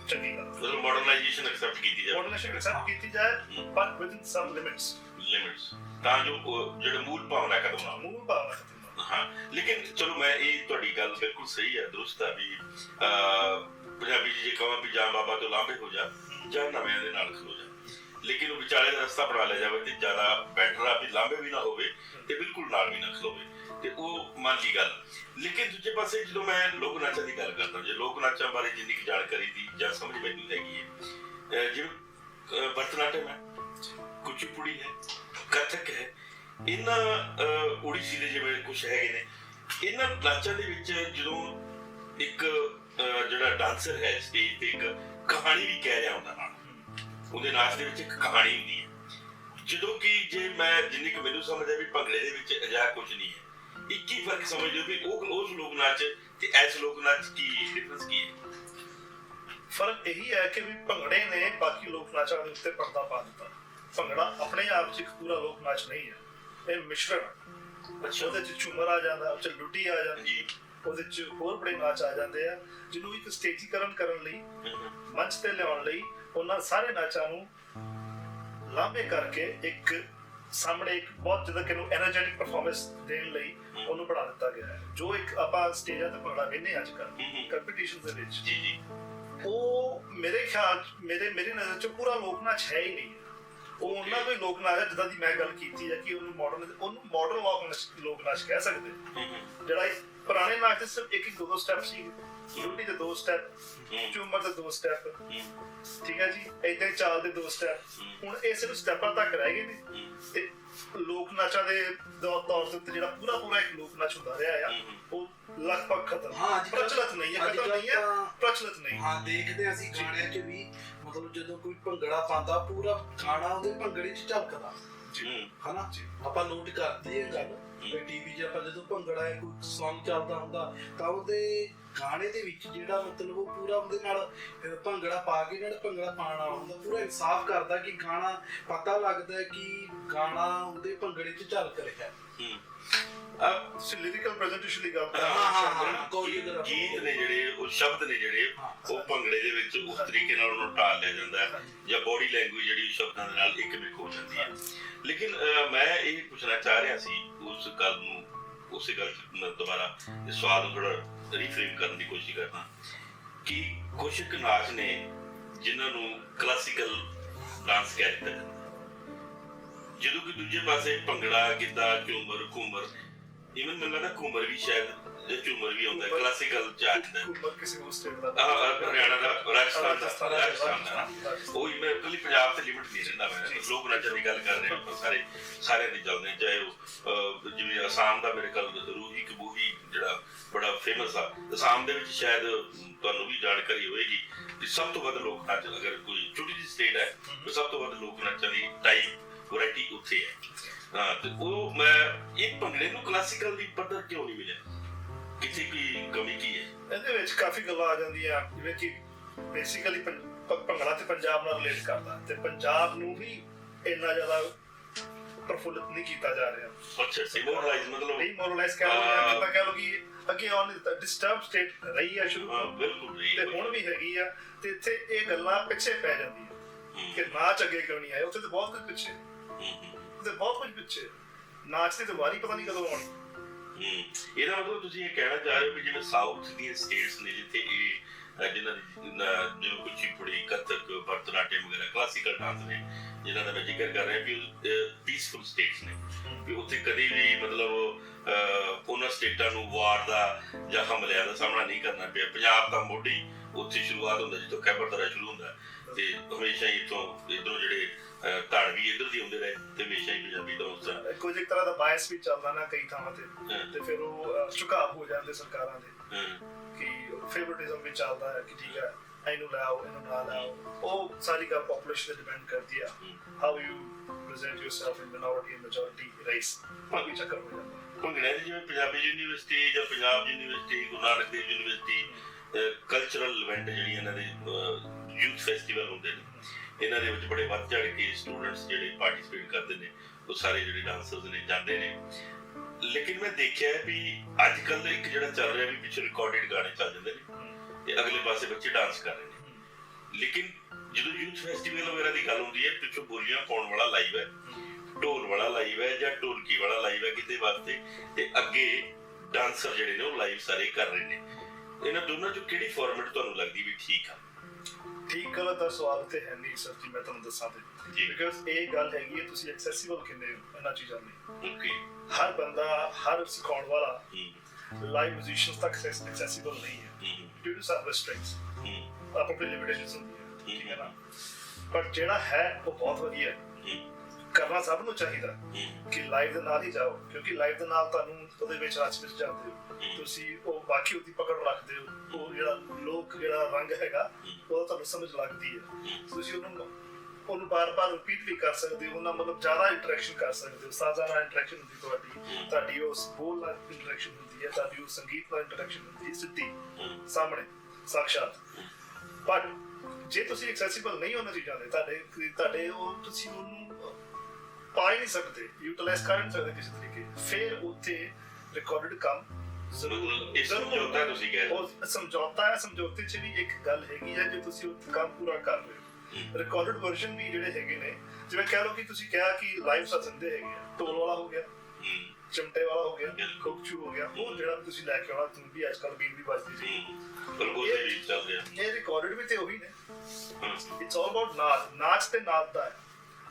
ਚੰਗੀ ਗੱਲ ਮਤਲਬ ਮਾਡਰਨਾਈਜੇਸ਼ਨ ਐਕਸੈਪਟ ਕੀਤੀ ਜਾਵੇ। ਮੋਡਰਨੇਸ਼ਨ ਐਕਸੈਪਟ ਕੀਤੀ ਜਾਏ ਪਰ ਵਿਦਿਨ ਸਮ ਲਿਮਿਟਸ ਲਿਮਿਟਸ ਤਾਂ ਜੋ ਉਹ ਜਿਹੜੇ ਮੂਲ ਭਾਵਨਾ ਨਾ ਹੋਣ। ਮੂਲ ਭਾਵਨਾ ਖਤਮ ਨਾ ਹਾਂ ਲੇਕਿਨ ਚਲੋ ਮੈਂ ਇਹ ਤੁਹਾਡੀ ਗੱਲ ਬਿਲਕੁਲ ਸਹੀ ਹੈ ਦਰੁਸਤ ਹੈ ਵੀ ਅਹ, ਪੰਜਾਬੀ ਜੇ ਕਹਾਂ ਵੀ ਜਾਂ ਬਾਬਾ ਤੋਂ ਲਾਂਭੇ ਹੋ ਜਾ ਜਾਂ ਨਵਿਆਂ ਦੇ ਨਾਲ ਖਲੋ ਜਾ। ਲੇਕਿਨ ਉਹ ਵਿਚਾਲੇ ਦਾ ਰਸਤਾ ਬਣਾ ਲਿਆ ਜਾਵੇ ਤੇ ਜ਼ਿਆਦਾ ਬੈਟਰ ਆ ਵੀ ਲਾਂਭੇ ਵੀ ਨਾ ਹੋਵੇ ਤੇ ਬਿਲਕੁਲ ਨਾਲ ਵੀ ਨਾ ਖਲੋਵੇ। ਤੇ ਉਹ ਮਨ ਦੀ ਗੱਲ। ਲੇਕਿਨ ਦੂਜੇ ਪਾਸੇ ਜਦੋਂ ਮੈਂ ਲੋਕ ਨਾਚਾਂ ਦੀ ਗੱਲ ਕਰਦਾ ਜੇ ਲੋਕ ਨਾਚਾਂ ਬਾਰੇ ਜਿੰਨੀ ਕੁ ਜਾਣਕਾਰੀ ਦੀ ਜਾਂ ਸਮਝ ਮੈਨੂੰ ਹੈਗੀ ਹੈ ਅਹ, ਜਿਵੇਂ ਭਰਤਨਾਟਿਅਮ ਹੈ ਕੁਚੀਪੁੜੀ ਹੈ ਕਥਕ ਹੈ ਇਹਨਾਂ ਅਹ, ਉੜੀਸੀ ਦੇ ਜਿਵੇਂ ਕੁਝ ਹੈਗੇ ਨੇ ਇਹਨਾਂ ਨਾਚਾਂ ਦੇ ਵਿੱਚ ਜਦੋਂ ਇੱਕ ਜਿਹੜਾ ਡਾਂਸਰ ਹੈ ਸਟੇਜ ਤੇ ਇੱਕ ਕਹਾਣੀ ਵੀ ਕਹਿ ਰਿਹਾ ਹੁੰਦਾ ਨਾਲ ਉਹਦੇ ਨਾਚ ਦੇ ਵਿੱਚ ਇੱਕ ਕਹਾਣੀ ਹੁੰਦੀ ਹੈ। ਜਦੋਂ ਕਿ ਜੇ ਮੈਂ ਜਿੰਨੀ ਕੁ ਮੈਨੂੰ ਸਮਝ ਆ ਵੀ ਭੰਗੜੇ ਦੇ ਵਿੱਚ ਅਜਿਹਾ ਕੁਝ ਨਹੀਂ ਹੈ ਇੱਕ ਹੀ ਫ਼ਰਕ ਸਮਝ ਲਓ ਵੀ ਉਹ ਉਸ ਲੋਕ ਨਾਚ ਤੇ ਐਸ ਲੋਕ ਨਾਚ ਕੀ ਡਿਫਰੈਂਸ ਕੀ ਹੈ? ਫ਼ਰਕ ਇਹੀ ਹੈ ਕਿ ਵੀ ਭੰਗੜੇ ਨੇ ਬਾਕੀ ਲੋਕ ਨਾਚਾਂ ਦੇ ਉੱਤੇ ਪਰਦਾ ਪਾ ਦਿੱਤਾ। ਭੰਗੜਾ ਆਪਣੇ ਆਪ 'ਚ ਇੱਕ ਪੂਰਾ ਲੋਕ ਨਾਚ ਨਹੀਂ ਹੈ ਇਹ ਮਿਸ਼ਰਣ। ਅੱਛਾ। ਉਹਦੇ 'ਚ ਝੂਮਰ ਆ ਜਾਂਦਾ ਉਹ 'ਚ ਲੁੱਡੀ ਆ ਜਾਂਦੀ ਉਹਦੇ 'ਚ ਹੋਰ ਬੜੇ ਨਾਚ ਆ ਜਾਂਦੇ ਆ ਜਿਹਨੂੰ ਇੱਕ ਸਟੇਜੀਕਰਨ ਕਰਨ ਲਈ ਮੰਚ ਤੇ ਲਿਆਉਣ ਲਈ ਉਹਨਾਂ ਸਾਰੇ ਨਾਚਾਂ ਨੂੰ ਲਾਂਭੇ ਕਰਕੇ ਇੱਕ ਸਾਹਮਣੇ ਇੱਕ ਬਹੁਤ ਜਿਹਦਾ ਕਿ ਨੂੰ એનર્ਜੈਟਿਕ ਪਰਫਾਰਮੈਂਸ ਦੇਣ ਲਈ ਉਹਨੂੰ ਬਣਾ ਦਿੱਤਾ ਗਿਆ ਹੈ। ਜੋ ਇੱਕ ਆਪਾਂ ਸਟੇਜਾਂ ਤੇ ਪੜਾ ਲੈਨੇ ਅੱਜ ਕੱਲ ਕੰਪੀਟੀਸ਼ਨ ਦੇ ਵਿੱਚ। ਜੀ ਜੀ। ਉਹ ਮੇਰੇ ਖਿਆਲ ਮੇਰੇ ਮੇਰੀ ਨਜ਼ਰ ਚ ਪੂਰਾ ਲੋਕ ਨਾਚ ਹੈ ਹੀ ਨਹੀਂ। ਉਹ ਉਹਨਾਂ ਕੋਈ ਲੋਕ ਨਾਚ ਹੈ ਜਿੱਦਾਂ ਦੀ ਮੈਂ ਗੱਲ ਕੀਤੀ ਹੈ ਕਿ ਉਹਨੂੰ ਮਾਡਰਨ ਉਹਨੂੰ ਮਾਡਰਨ ਲੋਕ ਨਾਚ ਕਹਿ ਸਕਦੇ ਜਿਹੜਾ ਪੁਰਾਣੇ ਨਾਚ ਸਿਰਫ ਇੱਕ ਇੱਕ ਦੋ ਦੋ ਸਟੈਪ ਸੀ। ਲੁੱਡੀ ਦੇ ਦੋ ਸਟੈਪ ਝੂਮਰ ਦੇ ਦੋ ਸਟੈਪ ਠੀਕ ਹੈ ਜੀ? ਹੀ ਚਾਲ ਦੇ ਦੋ ਸਟੈਪ ਹੁਣ ਇਹ ਸਿਰਫ ਸਟੈਪਾਂ ਤੱਕ ਰਹਿ ਗਏ ਨੇ। ਤੇ ਲੋਕ ਨਾਚਾਂ ਦੇ ਦੌਰ ਤੌਰ ਉੱਤੇ ਜਿਹੜਾ ਪੂਰਾ ਪੂਰਾ ਇੱਕ ਲੋਕ ਨਾਚ ਹੁੰਦਾ ਰਿਹਾ ਆ ਉਹ ਲਗਭਗ ਖਤਮ। ਹਾਂ, ਪ੍ਰਚਲਿਤ ਨਹੀਂ ਹੈ ਖਤਮ ਨਹੀਂ ਹੈ ਤਾਂ- ਪ੍ਰਚਲਿਤ ਨਹੀਂ। ਹਾਂ ਦੇਖਦੇ ਹਾਂ ਅਸੀਂ ਗਾਣਿਆਂ 'ਚ ਵੀ ਮਤਲਬ ਜਦੋਂ ਕੋਈ ਭੰਗੜਾ ਪਾਉਂਦਾ ਪੂਰਾ ਗਾਣਾ ਉਹਦੇ ਭੰਗੜੇ 'ਚ ਝਲਕਦਾ। ਹਮ, ਹਨਾ? ਜੀ। ਆਪਾਂ ਨੋਟ ਕਰਦੇ ਹਾਂ ਗੱਲ। ਟੀਵੀ 'ਚ ਆਪਾਂ ਜਦੋਂ ਭੰਗੜਾ ਹੈ ਕੋਈ Song ਚੱਲਦਾ ਹੁੰਦਾ ਤਾਂ ਉਹਦੇ ਗਾਣੇ ਦੇ ਵਿੱਚ ਜਿਹੜਾ ਮਤਲਬ ਉਹ ਪੂਰਾ ਉਹਦੇ ਨਾਲ ਅਹ, ਭੰਗੜਾ ਪਾ ਕੇ ਜਿਹੜਾ ਭੰਗੜਾ ਵਾਲਾ ਹੁੰਦਾ ਪੂਰਾ ਇਨਸਾਫ ਕਰਦਾ ਕਿ ਗਾਣਾ ਪਤਾ ਲੱਗਦਾ ਹੈ ਕਿ ਗਾਣਾ ਉਹਦੇ ਭੰਗੜੇ 'ਚ ਝਲਕ ਰਿਹਾ ਹੈ। ਅਹ, ਤੁਸੀਂ ਲਿਰਿਕਲ ਪ੍ਰੈਜੈਂਟੇਸ਼ਨ ਦੀ ਗੱਲ ਕਰ ਹਾਂ, ਰਹੇ ਹਾਂ, ਹੋ ਹਾਂ, ਕੋਰੀਓਗ੍ਰਾਫੀ। ਗੀਤ ਨੇ ਜਿਹੜੇ ਉਹ ਸ਼ਬਦ ਨੇ ਜਿਹੜੇ ਉਹ ਭੰਗੜੇ ਦੇ ਵਿੱਚ ਉਸ ਤਰੀਕੇ ਨਾਲ ਉਹਨੂੰ ਢਾਲ ਲਿਆ ਜਾਂਦਾ ਹੈ ਜਾਂ ਬੋਡੀ ਲੈਂਗੁਏਜ ਜਿਹੜੀ ਉਹ ਸ਼ਬਦਾਂ ਦੇ ਨਾਲ ਇੱਕ ਮਿਕ ਹੋ ਜਾਂਦੀ ਹੈ ਲੇਕਿਨ ਅਹ, ਮੈਂ ਇਹ ਪੁੱਛਣਾ ਚਾਹ ਰਿਹਾ ਸੀ ਉਸ ਗੱਲ ਨੂੰ ਉਸੇ ਗੱਲ 'ਚ ਮੈਂ ਦੁਬਾਰਾ ਇਹ ਸਵਾਲ ਨੂੰ ਥੋੜਾ ਰੀਫਰੇਮ ਕਰਨ ਦੀ ਕੋਸ਼ਿਸ਼ ਕਰਦਾ। ਕਿ ਕੁਝ ਕੁ ਨਾਚ ਨੇ ਜਿਨ੍ਹਾਂ ਨੂੰ ਕਲਾਸੀਕਲ ਡਾਂਸ ਕਹਿ ਦਿੱਤਾ ਜਦੋਂ ਕਿ ਦੂਜੇ ਪਾਸੇ ਭੰਗੜਾ, ਗਿੱਧਾ, ਝੂਮਰ, ਘੂਮਰ ਇਵਨ ਮੈਨੂੰ ਲੱਗਦਾ ਘੂਮਰ ਵੀ ਸ਼ਾਇਦ ਇਹ ਝੂਮਰ ਵੀ ਆਉਂਦਾ ਕਲਾਸੀਕਲ ਚ ਆ ਜਾਂਦਾ ਹੈ। ਕੁੱਮਰ ਕਿਸੇ ਹੋਰ ਸਟੇਟ ਦਾ ਆਹ, ਹਰਿਆਣਾ ਦਾ ਰਾਜਸਥਾਨ ਦਾ ਰਾਜਸਥਾਨ ਦਾ। ਉਹ ਹੀ ਮੈਂ ਕੱਲੀ ਪੰਜਾਬ ਤੇ ਲਿਮਿਟ ਨਹੀਂ ਰਹਿੰਦਾ ਮੈਂ। ਲੋਕ ਨਾਚਾਂ ਦੀ ਗੱਲ ਕਰ ਰਹੇ ਹਾਂ ਸਾਰੇ ਸਾਰਿਆਂ ਦੀ ਚੱਲਦੇ ਚਾਹੇ ਉਹ ਅਹ, ਜਿਵੇਂ ਅਸਾਮ ਦਾ ਮੇਰੇ ਕੋਲ ਰੂਹੀ ਕਬੂਹੀ ਜਿਹੜਾ ਬੜਾ ਫੇਮਸ ਆ। ਅਸਾਮ ਦੇ ਵਿੱਚ ਸ਼ਾਇਦ ਅਮ, ਤੁਹਾਨੂੰ ਵੀ ਜਾਣਕਾਰੀ ਹੋਏਗੀ ਕਿ ਸਭ ਤੋਂ ਵੱਧ ਲੋਕ ਨਾਚ ਅਗਰ ਕੋਈ ਛੋਟੀ ਜਿਹੀ ਸਟੇਟ ਹੈ ਤਾਂ ਸਭ ਤੋਂ ਵੱਧ ਲੋਕ ਨਾਚਾਂ ਦੀ ਟਾਈਪ ਵੈਰਾਈਟੀ ਉੱਥੇ ਹੈ। ਹਾਂ ਤੇ ਉਹ ਮੈਂ ਇਹ ਭੰਗੜੇ ਨੂੰ ਕਲਾਸੀਕਲ ਦੀ ਪੱਧਰ ਕਿਉਂ ਨਹੀਂ ਮਿਲਿਆ? ਕਿਤੇ ਕੀ ਕਮੀ ਕੀ ਹੈ? ਇਹਦੇ ਵਿੱਚ ਕਾਫੀ ਗੱਲਾਂ ਆ ਜਾਂਦੀਆਂ ਜਿਵੇਂ ਕਿ ਬੇਸਿਕਲੀ ਭੰਗੜਾ ਤੇ ਪੰਜਾਬ ਨਾਲ ਰਿਲੇਟ ਕਰਦਾ ਤੇ ਪੰਜਾਬ ਨੂੰ ਵੀ ਇੰਨਾ ਜ਼ਿਆਦਾ ਪ੍ਰਫੁੱਲਿਤ ਨਹੀਂ ਕੀਤਾ ਜਾ ਰਿਹਾ। ਅੱਛਾ ਸਿਮੋਰਲਾਈਜ਼ ਮਤਲਬ ਨਹੀਂ ਮੋਰਲਾਈਜ਼ ਕਹਿ ਲਓ ਜਾਂ ਕਿੱਦਾਂ ਕਹਿ ਲਓ ਕਿ ਅੱਗੇ ਆਉਣ ਦਿੱਤਾ ਡਿਸਟਰਬ ਸਟੇਟ ਰਹੀ ਆ ਸ਼ੁਰੂ ਹਾਂ ਤੋਂ ਬਿਲਕੁਲ ਨਹੀਂ ਤੇ ਹੁਣ ਵੀ ਹੈਗੀ ਆ ਤੇ ਇੱਥੇ ਇਹ ਗੱਲਾਂ ਪਿੱਛੇ ਪੈ ਜਾਂਦੀਆਂ ਕਿ ਨਾਚ ਅੱਗੇ ਕਿਉਂ ਨਹੀਂ ਆਇਆ ਉੱਥੇ ਤਾਂ ਬਹੁਤ ਕੁਝ ਪਿੱਛੇ। ਉੱਥੇ ਬਹੁਤ ਕੁਝ ਪਿੱਛੇ। ਨਾਚ ਤਾਂ ਵਾਰੀ ਪਤਾ ਨਹੀਂ ਕਦੋਂ ਆਉਣੀ। ਇਹਦਾ ਮਤਲਬ ਤੁਸੀਂ ਇਹ ਕਹਿਣਾ ਚਾਹ ਰਹੇ ਹੋ ਕਿ ਜਿਵੇਂ ਸਾਊਥ ਦੀਆਂ ਸਟੇਟਸ ਨੇ ਜਿੱਥੇ ਇਹ ਜਿਨ੍ਹਾਂ ਦੀ ਜਿਵੇਂ ਕੁਚੀਪੁੜੀ ਕਥਕ ਭਰਤਨਾਟਿਅਮ ਵਗੈਰਾ ਕਲਾਸੀਕਲ ਡਾਂਸ ਨੇ ਜਿਨ੍ਹਾਂ ਦਾ ਮੈਂ ਜ਼ਿਕਰ ਕਰ ਰਿਹਾ ਵੀ ਪੀਸਫੁਲ ਸਟੇਟਸ ਨੇ। ਵੀ ਉੱਥੇ ਕਦੇ ਵੀ ਮਤਲਬ ਉਹਨਾਂ ਸਟੇਟਾਂ ਨੂੰ ਵਾਰ ਦਾ ਜਾਂ ਹਮਲਿਆਂ ਦਾ ਸਾਹਮਣਾ ਨਹੀਂ ਕਰਨਾ ਪਿਆ। ਪੰਜਾਬ ਦਾ ਮੋਢੀ ਉੱਥੇ ਸ਼ੁਰੂਆਤ ਹੁੰਦਾ ਜਿੱਥੋਂ ਖੈਬਰ ਦਰਾ ਸ਼ੁਰੂ ਹੁੰਦਾ। ਤੇ ਹਮੇਸ਼ਾ ਹੀ ਇੱਥੋਂ ਇਧਰੋਂ ਜਿਹੜੇ ਧੜ ਵੀ ਇੱਧਰ ਦੀ ਹੁੰਦੇ ਰਹੇ ਤੇ ਹਮੇਸ਼ਾ ਹੀ ਪੰਜਾਬੀ ਦਾ ਉਸ ਕੁਝ ਇੱਕ ਤਰ੍ਹਾਂ ਦਾ ਬਾਇਸ ਵੀ ਚੱਲਦਾ ਨਾ ਕਈ ਥਾਵਾਂ ਤੇ। ਤੇ ਫਿਰ ਉਹ ਝੁਕਾਅ ਹੋ ਜਾਂਦੇ ਸਰਕਾਰਾਂ ਦੇ। ਕਿ ਫੇਵਰਿਟਿਜ਼ਮ ਵੀ ਚੱਲਦਾ ਹੈ ਕਿ ਠੀਕ ਹੈ ਇਹਨੂੰ ਲਾਓ ਇਹਨੂੰ ਨਾ ਲਾਓ ਉਹ ਸਾਰੀ ਗੱਲ ਪੋਪੂਲੇਸ਼ਨ ਤੇ ਡਿਪੈਂਡ ਕਰਦੀ ਆ। How you present yourself in minority and majority race ਭਾਵੇਂ ਚੱਕਰ ਹੋ ਜਾਂਦਾ। ਭੰਗੜੇ ਦੀ ਜਿਵੇਂ ਪੰਜਾਬੀ ਯੂਨੀਵਰਸਿਟੀ ਜਾਂ Punjab university Guru Nanak Dev university cultural event ਜਿਹੜੀ ਇਹਨਾਂ ਦੇ ਯੂਥ ਫੈਸਟੀਵਲ ਹੁੰਦੇ ਨੇ, ਇਹਨਾਂ ਦੇ ਵਿੱਚ ਬੜੇ ਵੱਧ ਚੜ ਕੇ ਸਟੂਡੈਂਟਸ ਜਿਹੜੇ ਪਾਰਟਿਸਿਪੇਟ ਕਰਦੇ ਨੇ, ਉਹ ਸਾਰੇ ਜਿਹੜੇ ਡਾਂਸਰਸ ਨੇ ਜਾਂਦੇ ਨੇ। ਲੇਕਿਨ ਮੈਂ ਦੇਖਿਆ ਹੈ ਵੀ ਅੱਜ ਕੱਲ ਇੱਕ ਜਿਹੜਾ ਚੱਲ ਰਿਹਾ ਵੀ ਪਿੱਛੇ ਰਿਕਾਰਡਡ ਗਾਣੇ ਚੱਲ ਜਾਂਦੇ ਨੇ ਤੇ ਅਗਲੇ ਪਾਸੇ ਬੱਚੇ ਡਾਂਸ ਕਰ ਰਹੇ ਨੇ। ਲੇਕਿਨ ਜਦੋਂ ਯੂਥ ਫੈਸਟੀਵਲ ਵਗੈਰਾ ਦੀ ਗੱਲ ਹੁੰਦੀ ਹੈ, ਪਿੱਛੋਂ ਬੋਲੀਆਂ ਪਾਉਣ ਵਾਲਾ ਲਾਈਵ ਹੈ, ਢੋਲ ਵਾਲਾ ਲਾਈਵ ਹੈ ਜਾਂ ਢੋਲਕੀ ਵਾਲਾ ਲਾਈਵ ਹੈ ਕਿਤੇ ਵਾਸਤੇ, ਤੇ ਅੱਗੇ ਡਾਂਸਰ ਜਿਹੜੇ ਨੇ ਉਹ ਲਾਈਵ ਸਾਰੇ ਕਰ ਰਹੇ ਨੇ। ਇਹਨਾਂ ਦੋਨਾਂ ਚੋਂ ਕਿਹੜੀ ਫਾਰਮੈਟ ਤੁਹਾਨੂੰ ਲੱਗਦੀ ਵੀ ਠੀਕ ਆ? ਠੀਕ ਗਲਤ ਦਾ ਸਵਾਲ ਤੇ ਹੈ ਨਹੀਂ ਸਰ ਜੀ ਮੈਂ ਤੁਹਾਨੂੰ ਦੱਸਾਂ ਤੇ। ਜੀ। ਬਿਕਾਜ਼ ਇਹ ਗੱਲ ਹੈਗੀ ਹੈ ਤੁਸੀਂ ਐਕਸੈਸਿਬਲ ਕਿੰਨੇ ਹੋ ਇਹਨਾਂ ਚੀਜ਼ਾਂ ਲਈ? ਓਕੇ ਹਰ ਬੰਦਾ ਹਰ ਸਿਖਾਉਣ ਵਾਲਾ ਲਾਈਵ ਮਿਊਜ਼ੀਸ਼ੀਅਨਸ ਤੱਕ ਐਕਸੈਸਿਬਲ ਨਹੀਂ ਹੈ। ਡਿਊ ਟੂ ਸਮ ਰੈਸਟ੍ਰਿਕਟਸ ਆਪਾਂ ਕੋਈ ਲਿਮਿਟੇਸ਼ਨਸ ਹੁੰਦੀਆਂ ਠੀਕ ਹੈ ਨਾ? ਪਰ ਜਿਹੜਾ ਹੈ ਉਹ ਬਹੁਤ ਵਧੀਆ ਹੈ। ਕਰਨਾ ਸਭ ਨੂੰ ਚਾਹੀਦਾ ਕਿ ਲਾਈਵ ਦੇ ਨਾਲ ਹੀ ਜਾਓ ਕਿਉਂਕਿ ਲਾਈਵ ਦੇ ਨਾਲ ਤੁਹਾਨੂੰ ਉਹਦੇ ਵਿੱਚ ਰਚ ਵਿੱਚ ਜਾਂਦੇ ਹੋ। ਤੁਸੀਂ ਉਹ ਬਾਕੀ ਉਹਦੀ ਪਕੜ ਰੱਖਦੇ ਹੋ ਉਹ ਜਿਹੜਾ ਲੋਕ ਜਿਹੜਾ ਰੰਗ ਹੈਗਾ ਉਹ ਤੁਹਾਨੂੰ ਸਮਝ ਲੱਗਦੀ ਹੈ। ਤੁਸੀਂ ਉਹਨੂੰ ਉਹਨੂੰ ਬਾਰ-ਬਾਰ ਰਿਪੀਟ ਵੀ ਕਰ ਸਕਦੇ ਹੋ ਉਹਨਾਂ ਮਤਲਬ ਜ਼ਿਆਦਾ ਇੰਟਰੈਕਸ਼ਨ ਕਰ ਸਕਦੇ ਹੋ। ਸਾਜ਼ਾ ਨਾਲ ਇੰਟਰੈਕਸ਼ਨ ਹੁੰਦੀ ਤੁਹਾਡੀ ਤੁਹਾਡੀ ਉਸ ਬੋਲ ਨਾਲ ਇੰਟਰੈਕਸ਼ਨ ਹੁੰਦੀ ਹੈ ਤੁਹਾਡੀ ਉਸ ਸੰਗੀਤ ਨਾਲ ਇੰਟਰੈਕਸ਼ਨ ਹੁੰਦੀ ਹੈ ਸਿੱਧੀ ਸਾਹਮਣੇ ਸਾਖਸ਼ਾਤ ਪਰ ਜੇ ਤੁਸੀਂ ਐਕਸੈਸਿਬਲ ਨਹੀਂ ਚੀਜ਼ਾਂ ਦੇ ਤੁਹਾਡੇ ਤੁਹਾਡੇ ਉਹ ਤੁਸੀਂ ਉਹਨੂੰ ਪਾ ਹੀ ਨਹੀਂ ਸਕਦੇ ਯੂਟਿਲਾਈਜ਼ ਕਰ ਨਹੀਂ ਸਕਦੇ ਕਿਸੇ ਤਰੀਕੇ। ਫਿਰ ਉੱਥੇ ਰਿਕਾਰਡਡ ਕੰਮ ਇਹ ਸਮਝੌਤਾ ਤੁਸੀਂ ਕਹਿ ਰਹੇ ਹੋ। ਉਹ ਸਮਝੌਤਾ ਹੈ ਸਮਝੌਤੇ 'ਚ ਵੀ ਇੱਕ ਗੱਲ ਹੈਗੀ ਹੈ ਜੇ ਤੁਸੀਂ ਉਹ ਕੰਮ ਪੂਰਾ ਕਰ ਰਹੇ ਹੋ। ਰਿਕਾਰਡਡ ਵਰਜ਼ਨ ਵੀ ਜਿਹੜੇ ਹੈਗੇ ਨੇ ਜਿਵੇਂ ਕਹਿ ਲਓ ਕਿ ਤੁਸੀਂ ਕਿਹਾ ਕਿ ਲਾਈਵ ਸਤਸੰਦੇ ਹੈਗੇ ਆ। ਢੋਲ ਵਾਲਾ ਹੋ ਗਿਆ ਹਮ, ਚਮਟੇ ਵਾਲਾ ਹੋ ਗਿਆ ਬਿਲਕੁਲ। ਕੋਕਚੂ ਹੋ ਗਿਆ ਉਹ ਜਿਹੜਾ ਵੀ ਤੁਸੀਂ ਲੈ ਕੇ ਆਉਣਾ ਤੁਸੀਂ ਵੀ ਅੱਜ ਕੱਲ ਬੀਨ ਵੀ ਵੱਜਦੀ ਸੀ। ਹਮ, ਬਲਗੋਸੇ ਵੀ ਚੱਲ ਰਿਹਾ। ਇਹ ਰਿਕਾਰਡਡ ਵੀ ਤੇ ਉਹੀ ਨੇ। ਹਮ, ਇਟਸ ਆਲ ਅਬਾਊਟ ਨਾਚ। ਨਾਚ ਤੇ ਨਾਦ ਦਾ ਹੈ।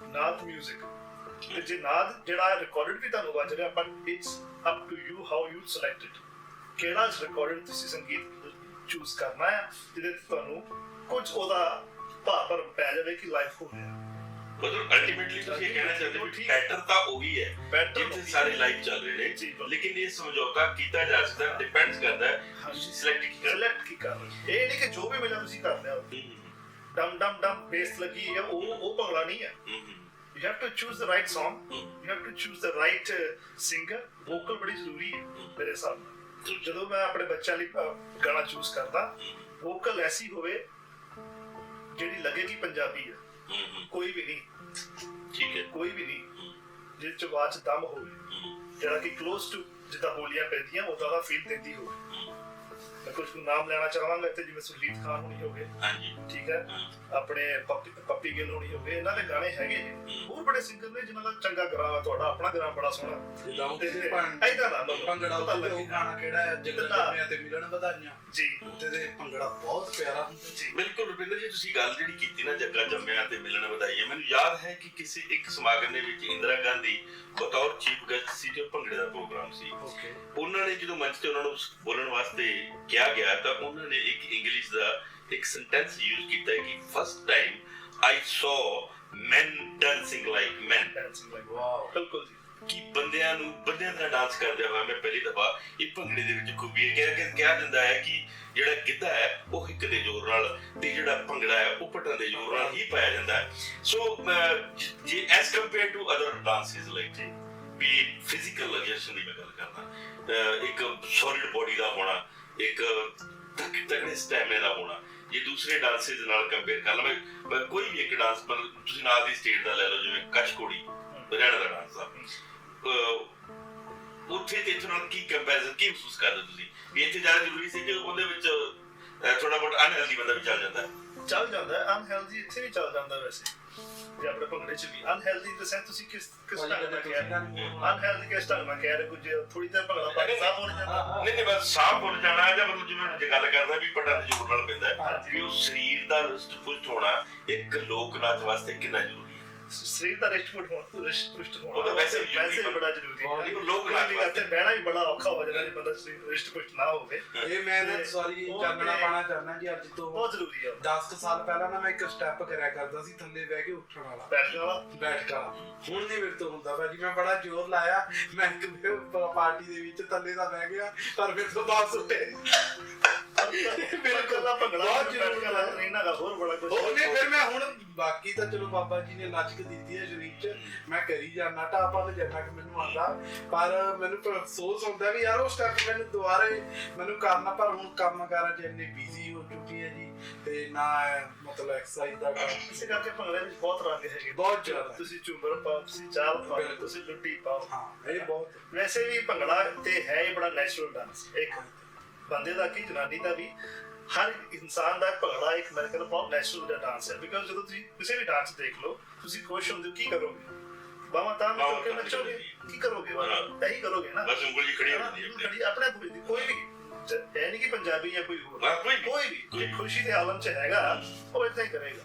ਨਾਦ 뮤직 ਤੇ ਜੇ ਨਾਦ ਜਿਹੜਾ ਰਿਕਾਰਡਡ ਵੀ ਤੁਹਾਨੂੰ ਵੱਜ ਰਿਹਾ but it's up to you how you select it ਕਿਹੜਾ ਰਿਕਾਰਡਡ ਤੁਸੀਂ ਸੰਗੀਤ ਚੂਜ਼ ਕਰਨਾ ਹੈ ਜਿਹਦੇ ਤੁਹਾਨੂੰ ਕੁਝ ਉਹਦਾ ਭਾਵਰ ਪੈ ਜਾਵੇ ਕਿ ਲਾਈਫ ਹੋ ਰਿਹਾ। ਮਤਲਬ ਅਲਟੀਮੇਟਲੀ ਤੁਸੀਂ ਇਹ ਕਹਿਣਾ ਚਾਹੁੰਦੇ ਹੋ ਠੀਕ। ਪੈਟਰਨ ਤਾਂ ਉਹੀ ਹੈ ਜਿੱਥੇ ਸਾਰੇ ਹੈ। ਲਾਈਵ ਚੱਲ ਰਹੇ ਨੇ। ਲੇਕਿਨ ਇਹ ਸਮਝੌਤਾ ਕੀਤਾ ਜਾ ਸਕਦਾ ਡਿਪੈਂਡਸ ਕਰਦਾ ਹੈ ਤੁਸੀਂ ਸਿਲੈਕਟ ਕੀ ਕਰਨਾ ਸਿਲੈਕਟ ਕੀ ਕਰ ਰਹੇ ਇਹ ਨਹੀਂ ਕਿ ਜੋ ਵੀ ਮਿਲਿਆ ਤੁਸੀਂ ਕਰ ਲਿਆ। ਡਮ ਡਮ ਡਮ ਬੇਸ ਲੱਗੀ ਹੈ ਉਹ ਉਹ ਭੰਗੜਾ ਨਹੀਂ ਹੈ। You have to choose the right song. You have to choose the right uh, singer. Vocal ਬੜੀ ਜ਼ਰੂਰੀ ਹੈ ਮੇਰੇ ਹਿਸਾਬ ਨਾਲ ਜਦੋਂ ਮੈਂ ਆਪਣੇ ਬੱਚਿਆਂ ਲਈ ਗਾਣਾ ਚੂਜ਼ ਕਰਦਾ ਵੋਕਲ ਐਸੀ ਹੋਵੇ ਜਿਹੜੀ ਲੱਗੇ ਕਿ ਪੰਜਾਬੀ ਹੈ ਕੋਈ ਵੀ ਨਹੀਂ ਠੀਕ ਹੈ ਕੋਈ ਵੀ ਨਹੀਂ ਜਿਹਦੇ ਚ ਆਵਾਜ਼ ਦਮ ਹੋਵੇ ਜਿਹੜਾ ਕਿ ক্লোਜ਼ ਟੂ ਜਿੱਦਾਂ ਬੋਲੀਆਂ ਪੈਂਦੀਆਂ ਉਦਾਂ ਦਾ ਫੀਲ ਦਿੰਦੀ ਹੋਵੇ ਮੈਂ ਕੁਝ ਨਾਮ ਲੈਣਾ ਚਾਹਾਂਗਾ ਇੱਥੇ ਜਿਵੇਂ ਸੁਰਜੀਤ ਖਾਨ ਹੋਣੀ ਹੋਵੇ। ਹਾਂਜੀ। ਠੀਕ ਹੈ? ਆਪਣੇ ਪੱਪੀ ਪੱਪੀ ਗਿੱਲ ਹੋਣੀ ਹੋਵੇ ਇਹਨਾਂ ਦੇ ਗਾਣੇ ਹੈਗੇ ਨੇ ਹੋਰ ਬੜੇ ਸਿੰਗਰ ਨੇ ਜਿਨ੍ਹਾਂ ਦਾ ਚੰਗਾ ਗ੍ਰਾਮ ਹੈ ਤੁਹਾਡਾ ਆਪਣਾ ਗ੍ਰਾਮ ਬੜਾ ਸੋਹਣਾ। ਜਿੱਦਾਂ ਏਦਾਂ ਦਾ ਮਤਲਬ ਭੰਗੜਾ ਉੱਤੇ ਉਹ। ਗਾਣਾ ਕਿਹੜਾ ਹੈ? ਜੰਮਿਆ ਤੇ ਮਿਲਣ ਵਧਾਈਆਂ। ਜੀ। ਉੱਤੇ ਦੇ ਭੰਗੜਾ ਬਹੁਤ ਪਿਆਰਾ ਹੁੰਦਾ। ਜੀ। ਬਿਲਕੁਲ ਰੁਪਿੰਦਰ ਜੀ ਤੁਸੀਂ ਗੱਲ ਜਿਹੜੀ ਕੀਤੀ ਨਾ ਜੱਗਾ ਜੰਮਿਆ ਤੇ ਮਿਲਣ ਵਧਾਈ ਹੈ ਮੈਨੂੰ ਯਾਦ ਹੈ ਕਿ ਕਿਸੇ ਇੱਕ ਸਮਾਗਮ ਦੇ ਵਿੱਚ ਇੰਦਰਾ ਗਾਂਧੀ ਬਤੌਰ ਚੀਫ ਗੈਸਟ ਸੀ ਤੇ ਉਹ ਭੰਗੜੇ ਦਾ ਪ੍ਰੋਗਰਾਮ ਸੀ। ਉਹਨਾਂ ਨੇ ਜਦੋਂ ਮੰਚ ਤੇ ਉਹਨਾਂ ਨੂੰ ਬੋਲਣ ਵਾਸਤੇ ਕਿਹਾ ਗਿਆ ਤਾਂ ਉਹਨਾਂ ਨੇ ਇੱਕ ਇੰਗਲਿਸ਼ ਦਾ ਇੱਕ ਸੈਂਟੈਂਸ ਯੂਜ਼ ਕੀਤਾ ਹੈ ਕਿ ਫਸਟ ਟਾਈਮ ਆਈ ਸੌ men dancing like men. Dancing like wow ਬਿਲਕੁਲ ਜੀ। ਕਿ ਬੰਦਿਆਂ ਨੂੰ ਬੰਦਿਆਂ ਦਾ ਡਾਂਸ ਕਰਦੇ ਹੋਇਆ ਮੈਂ ਪਹਿਲੀ ਦਫਾ ਇਹ ਭੰਗੜੇ ਦੇ ਵਿੱਚ ਖੂਬੀ ਹੈ ਕਿਹਾ ਕਿ ਕਿਹਾ ਜਾਂਦਾ ਹੈ ਕਿ ਜਿਹੜਾ ਗਿੱਧਾ ਹੈ ਉਹ ਹਿੱਕ ਦੇ ਜ਼ੋਰ ਨਾਲ ਤੇ ਜਿਹੜਾ ਭੰਗੜਾ ਹੈ ਉਹ ਪਟਨ ਦੇ ਜ਼ੋਰ ਨਾਲ ਹੀ ਪਾਇਆ ਜਾਂਦਾ ਹੈ। ਸੋ ਜ- ਜੇ as compare to other dances like we physical exertion ਦੀ ਮੈਂ ਗੱਲ ਕਰਦਾ ਇੱਕ ਸੋਲਿਡ ਬੋਡੀ ਦਾ ਹੋਣਾ ਇੱਕ ਤਕੜੇ ਸਟੈਮਿਨਾ ਹੋਣਾ। ਜੇ ਦੂਸਰੇ ਡਾਂਸਿਸ ਨਾਲ ਕੰਪੇਅਰ ਕਰ ਲਵਾਂ ਕੋਈ ਵੀ ਇੱਕ ਡਾਂਸ, ਮਤਲਬ ਤੁਸੀਂ ਨਾਲ ਦੀ ਸਟੇਟ ਦਾ ਲੈ ਲਓ, ਜਿਵੇਂ ਕਸ਼ਕੋੜੀ ਹਰਿਆਣਾ ਦਾ ਡਾਂਸ ਆ। ਉੱਥੇ ਤੇ ਇੱਥੇ ਨਾਲ ਕੀ ਕੰਪੈਰੀਜ਼ਨ ਕੀ ਮਹਿਸੂਸ ਕਰਦੇ ਤੁਸੀਂ? ਵੀ ਇੱਥੇ ਜ਼ਿਆਦਾ ਜ਼ਰੂਰੀ ਸੀ ਕਿ ਉਹਦੇ ਵਿੱਚ ਥੋੜਾ ਬਹੁਤ ਅਨਹੈਲਦੀ ਬੰਦਾ ਵੀ ਚੱਲ ਜਾਂਦਾ ਚੱਲ ਜਾਂਦਾ ਅਨਹੈਲਦੀ ਇੱਥੇ ਵੀ ਚੱਲ ਜਾਂਦਾ ਵੈਸੇ। ਜੇ ਆਪਣੇ ਭੰਗੜੇ ਚ ਵੀ ਅਨਹੈਲਦੀ ਦੇ ਸੈਂਸ ਤੁਸੀਂ ਕਿਸ ਕਿਸ ਢੰਗ ਨਾਲ ਕਹਿ ਰਹੇ ਅਨਹੈਲਦੀ ਕਿਸ ਢੰਗ ਨਾਲ ਕਹਿ ਰਹੇ ਕੁਝ ਥੋੜੀ ਦੇਰ ਭੰਗੜਾ ਪਾ ਕੇ ਸਾਹ ਹੋ ਜਾਂਦਾ? ਨਹੀਂ ਨਹੀਂ ਬਸ ਸਾਹ ਫੁੱਲ ਜਾਣਾ ਜਾਂ ਮਤਲਬ ਜਿਵੇਂ ਜੇ ਗੱਲ ਕਰਦਾ ਵੀ ਪਟਾ ਜ਼ੋਰ ਨਾਲ ਪੈਂਦਾ। ਵੀ ਉਹ ਸਰੀਰ ਦਾ ਰਿਸ਼ਟ ਪੁਸ਼ਟ ਹੋਣਾ ਇੱਕ ਲੋਕ ਨਾਚ ਵਾਸਤੇ ਕਿੰਨਾ ਜ਼ਰੂਰੀ ਸਰੀਰ ਦਾ ਰਿਸ਼ਟ ਪੁਸ਼ਟ ਹੋਣਾ ਰਿਸ਼ਟ ਪੁਸ਼ਟ ਹੋਣਾ ਉਹ ਤਾਂ ਵੈਸੇ ਵੀ ਜ਼ਰੂਰੀ ਵੈਸੇ ਵੀ ਹੈ। ਬੜਾ ਜ਼ਰੂਰੀ ਹੈ। ਹੀ ਲੋਕ ਨਾਚ ਇੱਥੇ ਬਹਿਣਾ ਵੀ ਬੜਾ ਔਖਾ ਹੋ ਜਾਂਦਾ ਜੇ ਬੰਦਾ ਸਰੀਰ ਰਿਸ਼ਟ ਪੁਸ਼ਟ ਨਾ ਹੋਵੇ। ਇਹ ਮੈਂ ਨਾ ਸੌਰੀ ਚਾਨਣਾ ਪਾਣਾ ਚਾਹਨਾ ਜੀ ਅੱਜ ਤੋਂ ਬਹੁਤ ਜ਼ਰੂਰੀ ਹੈ 10 ਸਾਲ ਪਹਿਲਾਂ ਨਾ ਮੈਂ ਇੱਕ ਸਟੈਪ ਕਰਿਆ ਕਰਦਾ ਸੀ ਥੱਲੇ ਬਹਿ ਕੇ ਉੱਠਣ ਵਾਲਾ। ਬੈਠਣ ਵਾਲਾ? ਬੈਠ ਕੇ ਹੁਣ ਨਹੀਂ ਮੇਰੇ ਤੋਂ ਹੁੰਦਾ ਭਾਜੀ ਮੈਂ ਬੜਾ ਜ਼ੋਰ ਲਾਇਆ। ਮੈਂ ਇੱਕ ਪਾਰਟੀ ਦੇ ਵਿੱਚ ਥੱਲੇ ਦਾ ਬਹਿ ਗਿਆ ਪਰ ਮੇਰੇ ਤੋਂ ਬਾਅਦ ਉੱਠੇ। ਬਿਲਕੁਲ ਭੰਗੜਾ ਬਹੁਤ ਜ਼ਰੂਰੀ ਹੈ। ਜ਼ਰੂਰੀ ਹੈਗਾ ਹੋਰ ਬੜਾ ਕੁਝ ਉਹ ਨਹੀਂ ਫਿਰ ਮੈਂ ਹੁਣ ਬਾਕੀ ਤਾਂ ਚਲੋ ਬਾਬਾ ਜੀ ਨੇ ਲਚਕ ਦਿੱਤੀ ਹੈ ਸਰੀਰ 'ਚ। ਮੈਂ ਕਰੀ ਜਾਣਾ ਟਾਪਾ ਤੇ ਜਿੰਨਾ ਕਿ ਮੈਨੂੰ ਆਉਂਦਾ। ਪਰ ਮੈਨੂੰ ਤਾਂ ਅਫਸੋਸ ਹੁੰਦਾ ਵੀ ਯਾਰ ਉਹ ਸਟੈਪ ਮੈਨੂੰ ਦੁਬਾਰੇ ਮੈਨੂੰ ਕਰਨਾ ਪਰ ਹੁਣ ਕੰਮ ਕਾਰਾਂ 'ਚ ਇੰਨੇ ਬਿਜ਼ੀ ਹੋ ਚੁੱਕੀ ਹੈ ਜੀ ਤੇ ਨਾ ਮਤਲਬ ਐਕਸਰਸਾਈਜ਼ ਦਾ ਕੰਮ। ਇਸੇ ਕਰਕੇ ਭੰਗੜੇ ਵਿੱਚ ਬਹੁਤ ਰੰਗ ਹੈਗੇ। ਬਹੁਤ ਜ਼ਿਆਦਾ। ਤੁਸੀਂ ਝੂਮਰ ਪਾਓ ਤੁਸੀਂ ਚਾਲ ਪਾਓ ਬਿਲਕੁਲ। ਤੁਸੀਂ ਲੁੱਡੀ ਪਾਓ। ਹਾਂ ਇਹ ਬਹੁਤ ਵੈਸੇ ਵੀ ਭੰਗੜਾ ਤੇ ਹੈ ਹੀ ਬੜਾ ਨੈਚੁਰਲ ਡਾਂਸ ਇੱਕ ਬੰਦੇ ਦਾ ਕੀ ਜਨਾਨੀ ਦਾ ਵੀ ਹਰ ਇਨਸਾਨ ਦਾ ਭੰਗੜਾ ਇੱਕ ਮੇਰੇ ਕੋਲ ਬਹੁਤ ਨੈਚੁਰਲ ਜਿਹਾ ਡਾਂਸ ਹੈ। ਬਿਕਾਜ਼ ਜਦੋਂ ਤੁਸੀਂ ਕਿਸੇ ਵੀ ਡਾਂਸ ਦੇਖ ਲਓ ਤੁਸੀਂ ਖੁਸ਼ ਹੁੰਦੇ ਕੀ ਕਰੋਗੇ? ਬਾਵਾ ਤਾਂ ਕਰਕੇ ਤਾਂ ਨੱਚੋਗੇ। ਕੀ ਕਰੋਗੇ? ਹਾਂ। ਇਹੀ ਕਰੋਗੇ ਨਾ। ਬਸ ਉਂਗਲੀ ਖੜੀ ਹੈ? ਹੁੰਦੀ ਹੈ। ਆਪਣੇ ਖੜੀ ਆਪਣੇ ਆਪ ਹੋਈ ਕੋਈ ਵੀ। ਇਹ ਨਹੀਂ ਕਿ ਪੰਜਾਬੀ ਜਾਂ ਕੋਈ ਹੋਰ। ਕੋਈ ਵੀ। ਕੋਈ ਵੀ। ਜੇ ਖੁਸ਼ੀ ਦੇ ਆਲਮ 'ਚ ਹੈਗਾ ਉਹ ਇਦਾਂ ਹੀ ਕਰੇਗਾ।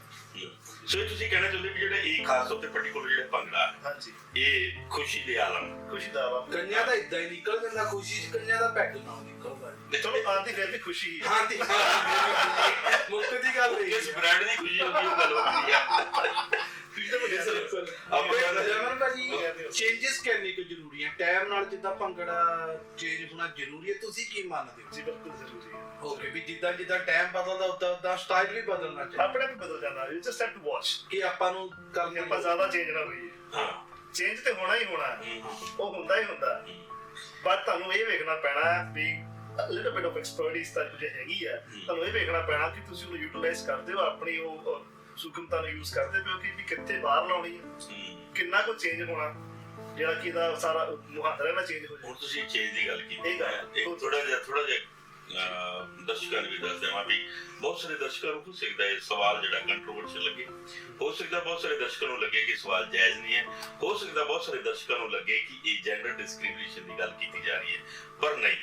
ਸੋ ਇਹ ਤੁਸੀਂ ਕਹਿਣਾ ਚਾਹੁੰਦੇ ਵੀ ਜਿਹੜਾ ਇਹ ਖਾਸ ਤੌਰ ਤੇ ਪਾਰਟਿਕੂਲਰ ਜਿਹੜਾ ਭੰਗੜਾ ਹੈ, ਹਾਂਜੀ। ਇਹ ਖੁਸ਼ੀ ਦੇ ਆਲਮ। ਖੁਸ਼ੀ ਦਾ ਆਲਮ। ਕੰਨਿਆ ਤਾਂ ਇਦਾਂ ਹੀ ਨਿਕਲ ਜਾਂਦਾ ਖੁਸ਼ੀ 'ਚ ਕੰਨਿਆ ਦਾ ਪੈਗ ਨਾ ਚਲੋ ਆਂਦੀ ਫਿਰ ਵੀ ਖੁਸ਼ੀ ਹੀ ਹੈ ਦੀ ਮੁੱਕ ਦੀ ਗੱਲ ਨਹੀਂ ਕਿਸ ਬ੍ਰਾਂਡ ਦੀ ਖੁਸ਼ੀ ਹੁੰਦੀ ਉਹ ਗੱਲ ਹੁੰਦੀ ਆ। ਆਪਣੇ ਜਮਨ ਭਾਜੀ ਚੇਂਜਸ ਕਰਨੇ ਕੋ ਜ਼ਰੂਰੀ ਹੈ ਟਾਈਮ ਨਾਲ ਜਿੱਦਾਂ ਭੰਗੜਾ ਚੇਂਜ ਹੋਣਾ ਜ਼ਰੂਰੀ ਹੈ ਤੁਸੀਂ ਕੀ ਮੰਨਦੇ ਹੋ? ਜੀ ਬਿਲਕੁਲ ਜ਼ਰੂਰੀ ਹੈ ਓਕੇ ਵੀ ਜਿੱਦਾਂ ਜਿੱਦਾਂ ਟਾਈਮ ਬਦਲਦਾ ਉਦਾਂ ਉਦਾਂ ਸਟਾਈਲ ਵੀ ਬਦਲਣਾ ਚਾਹੀਦਾ। ਆਪਣੇ ਆਪ ਹੀ ਬਦਲ ਜਾਂਦਾ you just have to watch ਕਿ ਆਪਾਂ ਨੂੰ ਕਰਨੇ ਆਪਾਂ ਜ਼ਿਆਦਾ ਚੇਂਜ ਨਾ ਹੋਈਏ। ਹਾਂ। ਚੇਂਜ ਤੇ ਹੋਣਾ ਹੀ ਹੋਣਾ। ਹੈ। ਉਹ ਹੁੰਦਾ ਹੀ ਹੁੰਦਾ। ਬਟ ਤੁਹਾਨੂੰ ਇਹ ਵੇਖਣਾ ਪੈਣਾ ਹੈ ਵੀ ਲਿਟਲ ਬਿਟ ਆਫ ਐਕਸਪਰਟਿਸ ਤਾਂ ਜੇ ਹੈਗੀ ਹੈ। ਤੁਹਾਨੂੰ ਇਹ ਵੇਖਣਾ ਪੈਣਾ ਕਿ ਤੁਸੀਂ ਉਹਨੂੰ ਯੂਟਿਲਾਈਜ਼ ਕਰਦੇ ਹੋ ਆਪਣੀ ਉਹ ਸੂਖਮਤਾ ਨੂੰ ਯੂਜ਼ ਕਰਦੇ ਪਿਓ ਕਿ ਵੀ ਕਿੱਥੇ ਬਾਹਰ ਲਾਉਣੀ ਹੈ। ਕਿੰਨਾ ਕੁ ਚੇਂਜ ਹੋਣਾ ਜਿਹੜਾ ਕਿ ਇਹਦਾ ਸਾਰਾ ਮੁਹਾਂਦਰਾ ਨਾਲ ਚੇਂਜ ਹੋ ਹੁਣ ਜਾਏ ਤੁਸੀਂ ਚੇਂਜ ਦੀ ਗੱਲ ਕੀਤੀ ਇਹ ਗੱਲ। ਹੈ। ਇੱਕ ਥੋੜਾ ਜਿਹਾ ਥੋੜਾ ਜਿਹਾ ਦਰਸ਼ਕਾਂ ਨੂੰ ਵੀ ਦੱਸ ਦੇਵਾਂ ਵੀ ਬਹੁਤ ਸਾਰੇ ਦਰਸ਼ਕਾਂ ਨੂੰ ਹੋ ਸਕਦਾ ਹੈ ਸਵਾਲ ਜਿਹੜਾ ਕੰਟਰੋਵਰਸ਼ੀਅਲ ਲੱਗੇ। ਹੋ ਸਕਦਾ ਬਹੁਤ ਸਾਰੇ ਦਰਸ਼ਕਾਂ ਨੂੰ ਲੱਗੇ ਕਿ ਸਵਾਲ ਜਾਇਜ਼ ਨਹੀਂ ਹੈ। ਹੋ ਸਕਦਾ ਬਹੁਤ ਸਾਰੇ ਦਰਸ਼ਕਾਂ ਨੂੰ ਲੱਗੇ ਕਿ ਇਹ ਜੈਂਡਰ ਡਿਸਕ੍ਰਿਮੀਨੇਸ਼ਨ ਦੀ ਗੱਲ ਕੀਤੀ ਜਾ ਰਹੀ ਹੈ। ਪਰ ਨਹੀਂ,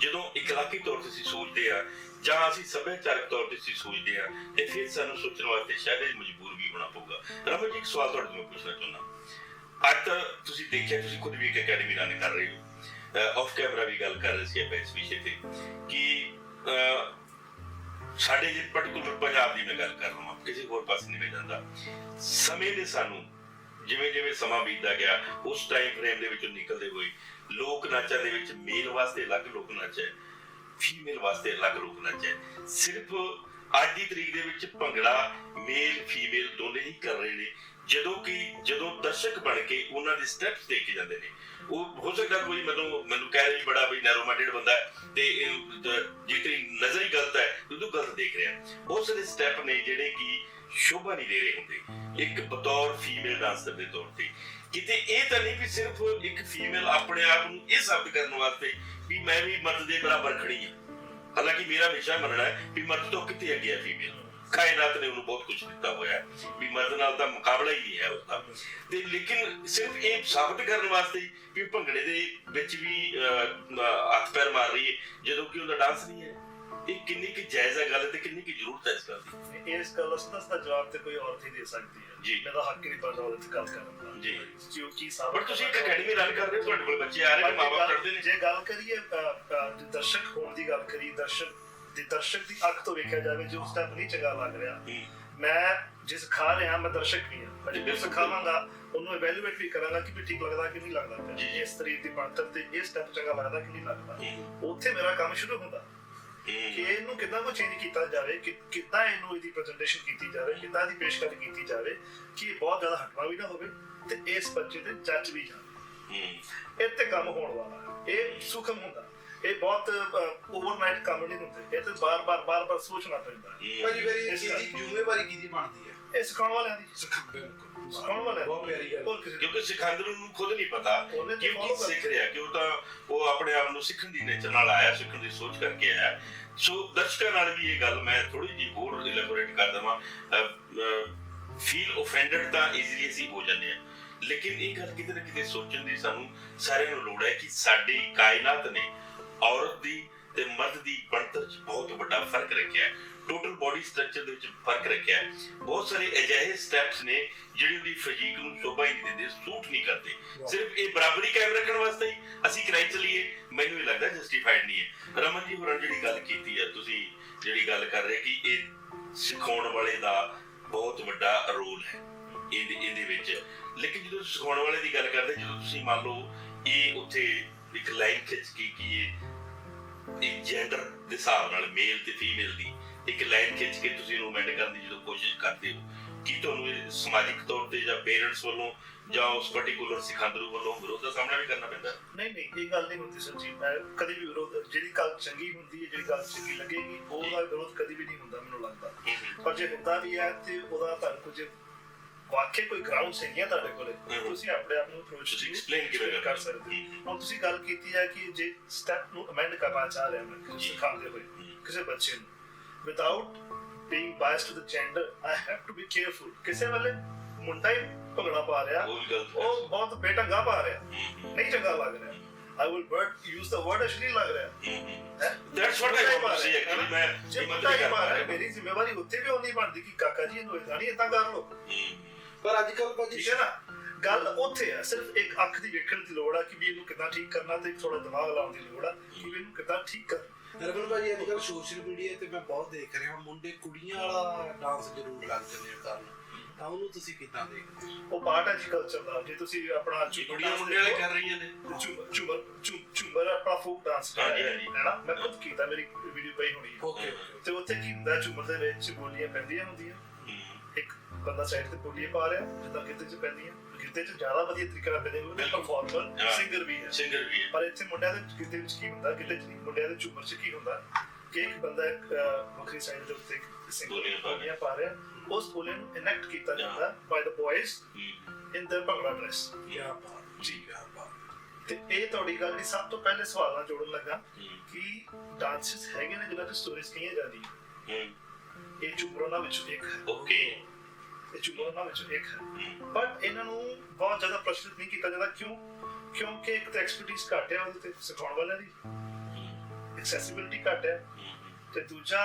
ਜਦੋਂ ਇਕਲਾਕੀ ਤੌਰ ਤੇ ਅਸੀਂ ਸੋਚਦੇ ਆ ਜਾਂ ਅਸੀਂ ਸੱਭਿਆਚਾਰਕ ਤੌਰ ਤੇ ਅਸੀਂ ਸੋਚਦੇ ਆ ਤੇ ਫਿਰ ਸਾਨੂੰ ਸੋਚਣ ਵਾਸਤੇ ਸ਼ਾਇਦ ਮਜਬੂਰ ਵੀ ਹੋਣਾ ਪਊਗਾ। ਰਮਨ ਜੀ, ਇੱਕ ਸਵਾਲ ਤੁਹਾਡੇ ਤੋਂ ਪੁੱਛਣਾ ਚਾਹੁੰਦਾ। ਅੱਜ ਤਾਂ ਤੁਸੀਂ ਦੇਖਿਆ, ਤੁਸੀਂ ਖੁਦ ਵੀ ਇੱਕ ਅਕੈਡਮੀ ਰਨ ਕਰ ਰਹੇ ਹੋ। ਆਫ ਕੈਮਰਾ ਵੀ ਗੱਲ ਕਰ ਰਹੇ ਸੀ ਆਪਾਂ ਇਸ ਵਿਸ਼ੇ ਤੇ ਕਿ ਸਾਡੇ ਜੇ ਪਾਰਟਿਕੂਲਰ ਪੰਜਾਬ ਦੀ ਮੈਂ ਗੱਲ ਕਰ ਰਿਹਾ ਹਾਂ ਕਿਸੇ ਹੋਰ ਪਾਸੇ ਨਹੀਂ ਜਾਂਦਾ। ਸਮੇਂ ਨੇ ਸਾਨੂੰ ਜਿਵੇਂ ਜਿਵੇਂ ਸਮਾਂ ਬੀਤਦਾ ਗਿਆ, ਉਸ ਟਾਈਮ ਫਰੇਮ ਦੇ ਵਿੱਚੋਂ ਨਿਕਲਦੇ ਹੋਏ ਲੋਕ ਨਾਚਾਂ ਦੇ ਵਿੱਚ ਮੇਲ ਵਾਸਤੇ ਅਲੱਗ ਲੋਕ ਨਾਚ ਹੈ ਫੀਮੇਲ ਵਾਸਤੇ ਅਲੱਗ ਲੋਕ ਨਾਚ ਹੈ। ਸਿਰਫ ਅੱਜ ਦੀ ਤਰੀਕ ਦੇ ਵਿੱਚ ਭੰਗੜਾ ਮੇਲ ਫੀਮੇਲ ਦੋਨੇ ਹੀ ਕਰ ਰਹੇ ਨੇ। ਜਦੋਂ ਕਿ ਜਦੋਂ ਦਰਸ਼ਕ ਬਣ ਕੇ ਉਹਨਾਂ ਦੇ ਸਟੈਪਸ ਦੇਖੇ ਜਾਂਦੇ ਨੇ, ਉਹ ਹੋ ਸਕਦਾ ਕੋਈ ਮੈਨੂੰ ਮੈਨੂੰ ਕਹਿ ਰਹੀ ਬੜਾ ਵੀ ਨੈਰੋ ਮਾਈਂਡਡ ਬੰਦਾ ਹੈ ਤੇ ਜੇ ਤੇਰੀ ਨਜ਼ਰ ਹੀ ਗਲਤ ਹੈ, ਤੂੰ ਤੂੰ ਗਲਤ ਦੇਖ ਰਿਹਾ। ਬਹੁਤ ਸਾਰੇ ਸਟੈਪ ਨੇ ਜਿਹੜੇ ਕਿ ਸ਼ੋਭਾ ਨਹੀਂ ਦੇ ਰਹੇ ਹੁੰਦੇ। ਇੱਕ ਬਤੌਰ ਫੀਮੇਲ ਡਾਂਸਰ ਦੇ ਤੌਰ ਤੇ। ਕਿਤੇ ਇਹ ਤਾਂ ਨਹੀਂ ਵੀ ਸਿਰਫ ਇੱਕ ਫੀਮੇਲ ਆਪਣੇ ਆਪ ਨੂੰ ਇਹ ਸਾਬਤ ਕਰਨ ਵਾਸਤੇ ਵੀ ਮੈਂ ਵੀ ਮਰਦ ਦੇ ਬਰਾਬਰ ਖੜੀ ਹਾਂ। ਹਾਲਾਂਕਿ ਮੇਰਾ ਹਮੇਸ਼ਾ ਮੰਨਣਾ ਹੈ ਵੀ ਮਰਦ ਤੋਂ ਕਿਤੇ ਅੱਗੇ ਹੈ ਫੀਮੇਲ ਕਾਇਨਾਤ ਨੇ ਉਹਨੂੰ ਬਹੁਤ ਕੁਝ ਦਿੱਤਾ ਹੋਇਆ ਹੈ ਵੀ ਮਰਦ ਨਾਲ ਤਾਂ ਮੁਕਾਬਲਾ ਹੀ ਨਹੀਂ ਹੈ ਉਸਦਾ ਤੇ ਲੇਕਿਨ ਸਿਰਫ ਇਹ ਸਾਬਤ ਕਰਨ ਵਾਸਤੇ ਵੀ ਭੰਗੜੇ ਦੇ ਵਿੱਚ ਵੀ ਹੱਥ ਪੈਰ ਮਾਰ ਰਹੀ ਹੈ ਜਦੋਂ ਕਿ ਉਹਦਾ ਡਾਂਸ ਨਹੀਂ ਹੈ। ਇਹ ਕਿੰਨੀ ਕਿ ਜਾਇਜ਼ ਹੈ ਗੱਲ ਤੇ ਕਿੰਨੀ ਕਿ ਜ਼ਰੂਰਤ ਹੈ ਇਸ ਗੱਲ ਦੀ? ਇਸ ਗੱਲ ਦਾ ਜਵਾਬ ਤੇ ਕੋਈ ਔਰਤ ਹੀ ਦੇ ਸਕਦੀ ਹੈ। ਜੀ। ਮੇਰਾ ਹੱਕ ਨਹੀਂ ਬਣਦਾ ਉਹਦੇ ਤੇ ਗੱਲ ਕਰਨ ਦਾ। ਜੀ। ਜੋ ਕੀ ਸਾਬਤ ਪਰ ਤੁਸੀਂ ਇੱਕ ਅਕੈਡਮੀ ਰਨ ਕਰ ਰਹੇ ਹੋ ਤੁਹਾਡੇ ਕੋਲ ਬੱਚੇ ਆ ਰਹੇ ਨੇ ਮਾਪੇ ਪੜ੍ਹਦੇ ਨੇ। ਜੇ ਗੱਲ ਕਰੀਏ ਦਰਸ਼ਕ ਹੋਣ ਦੀ ਗੱਲ ਕਰੀ ਦਰਸ਼ਕ ਦੀ ਦਰਸ਼ਕ ਦੀ ਅੱਖ ਤੋਂ ਵੇਖਿਆ ਜਾਵੇ ਜੋ ਸਟੈਪ ਨਹੀਂ ਚੰਗਾ ਲੱਗ ਰਿਹਾ। ਮੈਂ ਜਿਸ ਖਾ ਰਿਹਾ ਮੈਂ ਦਰਸ਼ਕ ਵੀ ਹਾਂ ਮੈਂ ਜੇ ਬਿਲਕੁਲ। ਸਿਖਾਵਾਂਗਾ ਉਹਨੂੰ ਇਵੈਲੂਏਟ ਵੀ ਕਰਾਂਗਾ ਕਿ ਵੀ ਠੀਕ ਲੱਗਦਾ ਕਿ ਨਹੀਂ ਲੱਗਦਾ ਪਿਆ। ਇਸ ਤਰੀਕ ਦੀ ਬਣਤਰ ਤੇ ਇਹ ਸਟੈਪ ਚੰਗਾ ਲੱਗਦਾ ਕਿ ਨਹੀਂ ਲੱਗਦਾ। ਉੱਥੇ ਮੇਰਾ ਕੰਮ ਸ਼ੁਰੂ ਹੁੰਦਾ ਕਿ। ਇਹਨੂੰ ਕਿੱਦਾਂ ਕੋ ਚੇਂਜ ਕੀਤਾ ਜਾਵੇ ਕਿ ਕਿੱਦਾਂ ਇਹਨੂੰ ਇਹਦੀ ਪ੍ਰੈਜੈਂਟੇਸ਼ਨ ਕੀਤੀ ਜਾਵੇ ਕਿੱਦਾਂ ਦੀ ਪੇਸ਼ਕਸ਼ ਕੀਤੀ ਜਾਵੇ ਕਿ ਬਹੁਤ ਜ਼ਿਆਦਾ ਹਟਵਾ ਵੀ ਨਾ ਹੋਵੇ ਤੇ ਇਸ ਬੱਚੇ ਤੇ ਜੱਜ ਵੀ ਜਾਵੇ। ਇਹ ਤੇ ਕੰਮ ਹੋਣ ਵਾਲਾ। ਇਹ ਸੁਖਮ ਹੁੰਦਾ ਇਹ ਬਹੁਤ ਓਵਰਨਾਈਟ ਕੰਮ ਨਹੀਂ ਹੁੰਦੇ ਇਹ ਤੇ ਬਾਰ-ਬਾਰ ਬਾਰ-ਬਾਰ ਸੋਚਣਾ ਪੈਂਦਾ। ਹੈ ਭਾਜੀ ਫਿਰ ਇਹ ਇਸ ਕਿਹਦੀ ਜ਼ਿੰਮੇਵਾਰੀ ਕਿਹਦੀ ਬਣਦੀ ਹੈ? ਇਹ ਸਿਖਾਉਣ ਵਾਲਿਆਂ ਦੀ। ਬਿਲਕੁਲ ਸਿਖਾਉਣ ਵਾਲਿਆਂ ਬਹੁਤ ਪਿਆਰੀ ਗੱਲ। ਹੋਰ ਕਿਸੇ ਦੀ। ਕਿਉਂਕਿ ਸਿਖਾਂਦਰ ਨੂੰ ਖੁਦ ਨਹੀਂ ਪਤਾ ਉਹਨੇ ਕਿ ਉਹ ਸਿੱਖ ਰਿਹਾ ਕਿ ਉਹ ਤਾਂ ਉਹ ਆਪਣੇ ਆਪ ਨੂੰ ਸਿੱਖਣ ਦੀ ਨੇਚਰ ਨਾਲ ਆਇਆ ਸਿੱਖਣ ਦੀ ਸੋਚ ਕਰਕੇ ਆਇਆ। ਸੋ ਦਰਸ਼ਕਾਂ ਨਾਲ ਵੀ ਇਹ ਗੱਲ ਮੈਂ ਥੋੜੀ ਜਿਹੀ ਹੋਰ ਇਲੈਬੋਰੇਟ ਕਰ ਦਵਾਂ। ਫੀਲ ਆਫੈਂਡਡ ਤਾਂ ਈਜ਼ੀਲੀ ਅਸੀਂ ਹੋ ਜਾਂਦੇ ਆ ਲੇਕਿਨ ਇਹ ਗੱਲ ਕਿਤੇ ਨਾ ਕਿਤੇ ਸੋਚਣ ਦੀ ਸਾਨੂੰ ਸਾਰਿਆਂ ਨੂੰ ਲੋੜ ਹੈ ਕਿ ਸਾਡੀ ਕਾਇਨਾਤ ਨੇ ਔਰਤ ਦੀ ਤੇ ਮਰਦ ਦੀ ਬਣਤਰ 'ਚ ਬਹੁਤ ਵੱਡਾ ਫ਼ਰਕ ਰੱਖਿਆ ਹੈ। ਟੋਟਲ ਬਾਡੀ ਸਟਰਕਚਰ ਦੇ ਵਿੱਚ ਫ਼ਰਕ ਰੱਖਿਆ ਹੈ। ਬਹੁਤ ਸਾਰੇ ਅਜਿਹੇ ਸਟੈਪਸ ਨੇ ਜਿਹੜੀ ਉਹਦੀ ਫਿਜ਼ੀਕ ਨੂੰ ਸ਼ੋਭਾ ਹੀ ਨਹੀਂ ਦਿੰਦੇ ਸੂਟ ਨਹੀਂ ਕਰਦੇ। ਸਿਰਫ ਇਹ ਬਰਾਬਰੀ ਕਾਇਮ ਰੱਖਣ ਵਾਸਤੇ ਹੀ ਅਸੀਂ ਕਰਾਈ ਚੱਲੀਏ ਮੈਨੂੰ ਇਹ ਲੱਗਦਾ ਜਸਟੀਫਾਈਡ ਨਹੀਂ ਹੈ। ਰਮਨ ਜੀ ਹੋਰਾਂ ਜਿਹੜੀ ਗੱਲ ਕੀਤੀ ਹੈ ਤੁਸੀਂ ਜਿਹੜੀ ਗੱਲ ਕਰ ਰਹੇ ਕਿ ਇਹ ਸਿਖਾਉਣ ਵਾਲੇ ਦਾ ਬਹੁਤ ਵੱਡਾ ਰੋਲ ਹੈ ਇਹਦੇ ਇਹਦੇ ਵਿੱਚ। ਲੇਕਿਨ ਜਦੋਂ ਸਿਖਾਉਣ ਵਾਲੇ ਦੀ ਗੱਲ ਕਰਦੇ ਜਦੋਂ ਤੁਸੀਂ ਮੰਨ ਲਓ ਇਹ ਉੱਥੇ ਇੱਕ ਲਾਈਨ ਖਿੱਚ ਕੇ ਕਿ ਇੱਕ ਜੈਂਡਰ ਦੇ ਹਿਸਾਬ ਨਾਲ ਮੇਲ ਤੇ ਫੀਮੇਲ ਦੀ ਇੱਕ ਲਾਈਨ ਖਿੱਚ ਕੇ ਤੁਸੀਂ ਰੋਮੈਂਟ ਕਰਨ ਦੀ ਜਦੋਂ ਕੋਸ਼ਿਸ਼ ਕਰਦੇ ਹੋ ਕੀ ਤੁਹਾਨੂੰ ਇਹ ਸਮਾਜਿਕ ਤੌਰ ਤੇ ਜਾਂ ਪੇਰੈਂਟਸ ਵੱਲੋਂ ਜਾਂ ਉਸ ਪਾਰਟਿਕੂਲਰ ਸਿਖਾਂਦਰੂ ਵੱਲੋਂ ਵਿਰੋਧ ਦਾ ਸਾਹਮਣਾ ਵੀ ਕਰਨਾ ਪੈਂਦਾ? ਨਹੀਂ ਨਹੀਂ ਇਹ ਗੱਲ ਨਹੀਂ ਹੁੰਦੀ ਜੀ ਮੈਂ ਕਦੀ ਵੀ ਵਿਰੋਧ ਜਿਹੜੀ ਗੱਲ ਚੰਗੀ ਹੁੰਦੀ ਹੈ ਜਿਹੜੀ ਗੱਲ ਚੰਗੀ ਲੱਗੇਗੀ ਉਹਦਾ ਵਿਰੋਧ ਕਦੀ ਵੀ ਨਹੀਂ ਹੁੰਦਾ ਮੈਨੂੰ ਲੱਗਦਾ। ਪਰ ਜੇ ਹੁੰਦਾ ਵੀ ਹੈ ਤੇ ਉਹਦਾ ਤੁਹਾਨੂੰ ਕੁਝ ਵਾਕਿਆ ਕੋਈ ਗਰਾਊਂਡ ਹੈਗੀਆਂ ਤੁਹਾਡੇ ਕੋਲੇ। ਤੁਸੀਂ ਆਪਣੇ ਆਪ ਨੂੰ ਅਪਰੋਚ ਤੁਸੀਂ explain ਕਿਵੇਂ ਕਰ? ਸਕਦੇ ਹੋ। ਹੁਣ ਤੁਸੀਂ ਗੱਲ ਕੀਤੀ ਹੈ ਕਿ ਜੇ ਸਟੈਪ ਨੂੰ ਅਮੈਂਡ ਕਰਨਾ ਚਾਹ ਰਹੇ ਹਾਂ ਸਿਖਾਉਂਦੇ ਹੋਏ ਕਿਸੇ ਬੱਚੇ ਨੂੰ। Without being biased to the gender I have to be careful ਕਿਸੇ ਵੇਲੇ ਮੁੰਡਾ ਹੀ ਭੰਗੜਾ ਪਾ ਰਿਹਾ ਉਹ ਬਹੁਤ ਬੇਢੰਗਾ ਪਾ ਰਿਹਾ। ਨਹੀਂ ਚੰਗਾ ਲੱਗ ਰਿਹਾ। I will but use the word ਅਸ਼ਲੀ ਲੱਗ ਰਿਹਾ। That's what I want to say, actually, ਮੈਂ ਜੇ ਮੁੰਡਾ ਹੀ ਪਾ ਰਿਹਾ। ਮੇਰੀ ਜ਼ਿੰਮੇਵਾਰੀ ਉੱਥੇ ਵੀ ਉਨੀ ਬਣਦੀ ਕਿ ਕਾਕਾ ਜੀ ਇਹਨੂੰ ਇਦਾਂ ਨਹੀਂ ਇਦਾਂ ਕਰ ਹਮ, ਪਰ ਅੱਜ ਕੱਲ ਭਾਜੀ ਠੀਕ ਹੈ ਨਾ? ਗੱਲ ਉੱਥੇ ਆ ਸਿਰਫ ਇੱਕ ਅੱਖ ਦੀ ਵੇਖਣ ਦੀ ਲੋੜ ਆ ਕਿ ਵੀ ਇਹਨੂੰ ਕਿੱਦਾਂ ਠੀਕ ਕਰਨਾ ਤੇ ਥੋੜਾ ਦਿਮਾਗ ਲਾਉਣ ਦੀ ਲੋੜ ਆ ਕਿ ਵੀ ਇਹਨੂੰ ਕਿੱਦਾਂ ਠੀਕ ਕਰਨਾ ਰਮਨ ਭਾਜੀ ਅੱਜ ਕੱਲ ਸੋਸ਼ਲ ਮੀਡੀਆ ਤੇ ਮੈਂ ਬਹੁਤ ਦੇਖ ਰਿਹਾ ਮੁੰਡੇ ਕੁੜੀਆਂ ਵਾਲਾ ਡਾਂਸ ਜ਼ਰੂਰ ਲੱਗ ਜਾਂਦੇ ਆ ਕਰਨ। ਤਾਂ ਉਹਨੂੰ ਤੁਸੀਂ ਕਿੱਦਾਂ ਦੇਖਦੇ ਹੋ? ਉਹ ਪਾਰਟ ਹੈ ਜੀ ਕਲਚਰ ਦਾ ਜੇ ਤੁਸੀਂ ਆਪਣਾ ਕੁੜੀਆਂ ਮੁੰਡੇ ਵਾਲੇ ਕਰ ਰਹੀਆਂ ਨੇ। ਝੂ- ਝੂਮਰ ਆਪਣਾ ਫੋਕ ਡਾਂਸ। ਹੈ ਨਾ? ਮੈਂ ਖੁਦ ਕੀਤਾ ਮੇਰੀ ਵੀਡੀਓ ਪਈ ਹੋਣੀ ਹੈ। ਓਕੇ ਤੇ ਉੱਥੇ ਕੀ ਹੁੰਦਾ ਝੂਮਰ ਦੇ ਵਿੱਚ ਬੋਲੀਆਂ ਪੈਂਦੀਆਂ ਹੁੰਦੀਆਂ। ਬੰਦਾ ਸਾਈਡ ਤੇ ਬੋਲੀਆਂ ਪਾ ਰਿਹਾ ਜਿੱਦਾਂ ਗਿੱਧੇ 'ਚ ਪੈਂਦੀਆਂ ਗਿੱਧੇ 'ਚ ਜ਼ਿਆਦਾ ਵਧੀਆ ਤਰੀਕੇ ਨਾਲ ਪੈਂਦੇ ਬਿਲਕੁਲ। ਪਰਫਾਰਮਰ ਹਾਂ। ਸਿੰਗਰ ਵੀ ਹੈ ਸਿੰਗਰ ਵੀ ਹੈ ਪਰ ਇੱਥੇ ਮੁੰਡਿਆਂ ਦੇ ਗਿੱਧੇ ਵਿੱਚ ਕੀ ਹੁੰਦਾ ਗਿੱਧੇ 'ਚ ਨਹੀਂ ਮੁੰਡਿਆਂ ਦੇ ਝੂਮਰ 'ਚ ਕੀ ਹੁੰਦਾ ਕਿ ਇੱਕ ਬੰਦਾ ਇੱਕ ਵੱਖਰੀ ਸਾਈਡ ਦੇ ਉੱਤੇ ਸਿੰਗਰ ਬੋਲੀਆਂ ਪਾ ਰਿਹਾ। ਉਸ ਬੋਲੀਆਂ ਨੂੰ ਇਨੈਕਟ ਕੀਤਾ ਜਾਂਦਾ ਬਾਈ ਦ ਬॉयਜ਼ ਇਨ ਦ ਭੰਗੜਾ ਡਰੈਸ ਕੀ ਬਾਤ ਜੀ ਕੀ ਬਾਤ ਤੇ ਇਹ ਤੁਹਾਡੀ ਗੱਲ ਦੀ ਸਭ ਤੋਂ ਪਹਿਲੇ ਸਵਾਲ ਨਾਲ ਜੋੜਨ ਲੱਗਾ ਕਿ ਡਾਂਸਸ ਹੈਗੇ ਨੇ ਜਿਹਨਾਂ 'ਚ ਸਟੋਰੀਜ਼ ਕਹੀਆਂ ਜਾਂਦੀਆਂ। ਇਹ ਝੂਮਰਾਂ ਵਿੱਚੋਂ ਇੱਕ ਹੈ। ਓਕੇ ਇਹ ਝੂਮਰਾਂ ਵਿੱਚੋਂ ਇੱਕ ਹੈ। ਬਟ ਇਹਨਾਂ ਨੂੰ ਬਹੁਤ ਜ਼ਿਆਦਾ ਪ੍ਰਚਲਿਤ ਨਹੀਂ ਕੀਤਾ ਜਾਂਦਾ। ਕਿਉਂ? ਕਿਉਂਕਿ ਇੱਕ ਤਾਂ ਐਕਸਪਰਟਿਜ਼ ਘੱਟ ਹੈ ਉਹਦੇ ਤੇ ਸਿਖਾਉਣ ਵਾਲਿਆਂ ਦੀ। ਐਕਸੈਸਿਬਿਲਿਟੀ ਘੱਟ ਹੈ। ਤੇ ਦੂਜਾ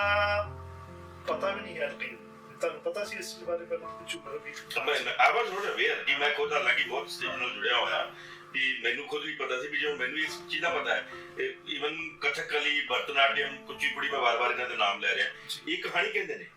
ਪਤਾ ਵੀ ਨਹੀਂ ਹੈ ਰੂਟੀਨ ਤੁਹਾਨੂੰ ਪਤਾ ਸੀ ਇਸ ਬਾਰੇ ਪਹਿਲਾਂ ਕਿ ਝੂਮਰ ਵੀ ਤਾਂ ਮੈਂ ਆਈ ਵਾਸ ਨੋਟ ਅਵੇਅਰ ਕਿ ਮੈਂ ਖੁਦ ਹਾਲਾਂਕਿ ਬਹੁਤ ਸਟੇਜ ਨਾਲ ਜੁੜਿਆ ਹੋਇਆ ਕਿ ਮੈਨੂੰ ਖੁਦ ਵੀ ਪਤਾ ਸੀ ਵੀ ਜੋ ਮੈਨੂੰ ਇਸ ਚੀਜ਼ ਦਾ ਪਤਾ ਹੈ। ਇਵਨ ਕਥਕਲੀ ਭਰਤਨਾਟਿਅਮ ਕੁਚੀਪੁੜੀ ਮੈਂ ਵਾਰ-ਵਾਰ ਇਹਨਾਂ ਦੇ ਨਾਮ ਲੈ ਰਿਹਾ। ਇਹ ਕਹਾਣੀ ਕਹਿੰਦੇ ਨੇ।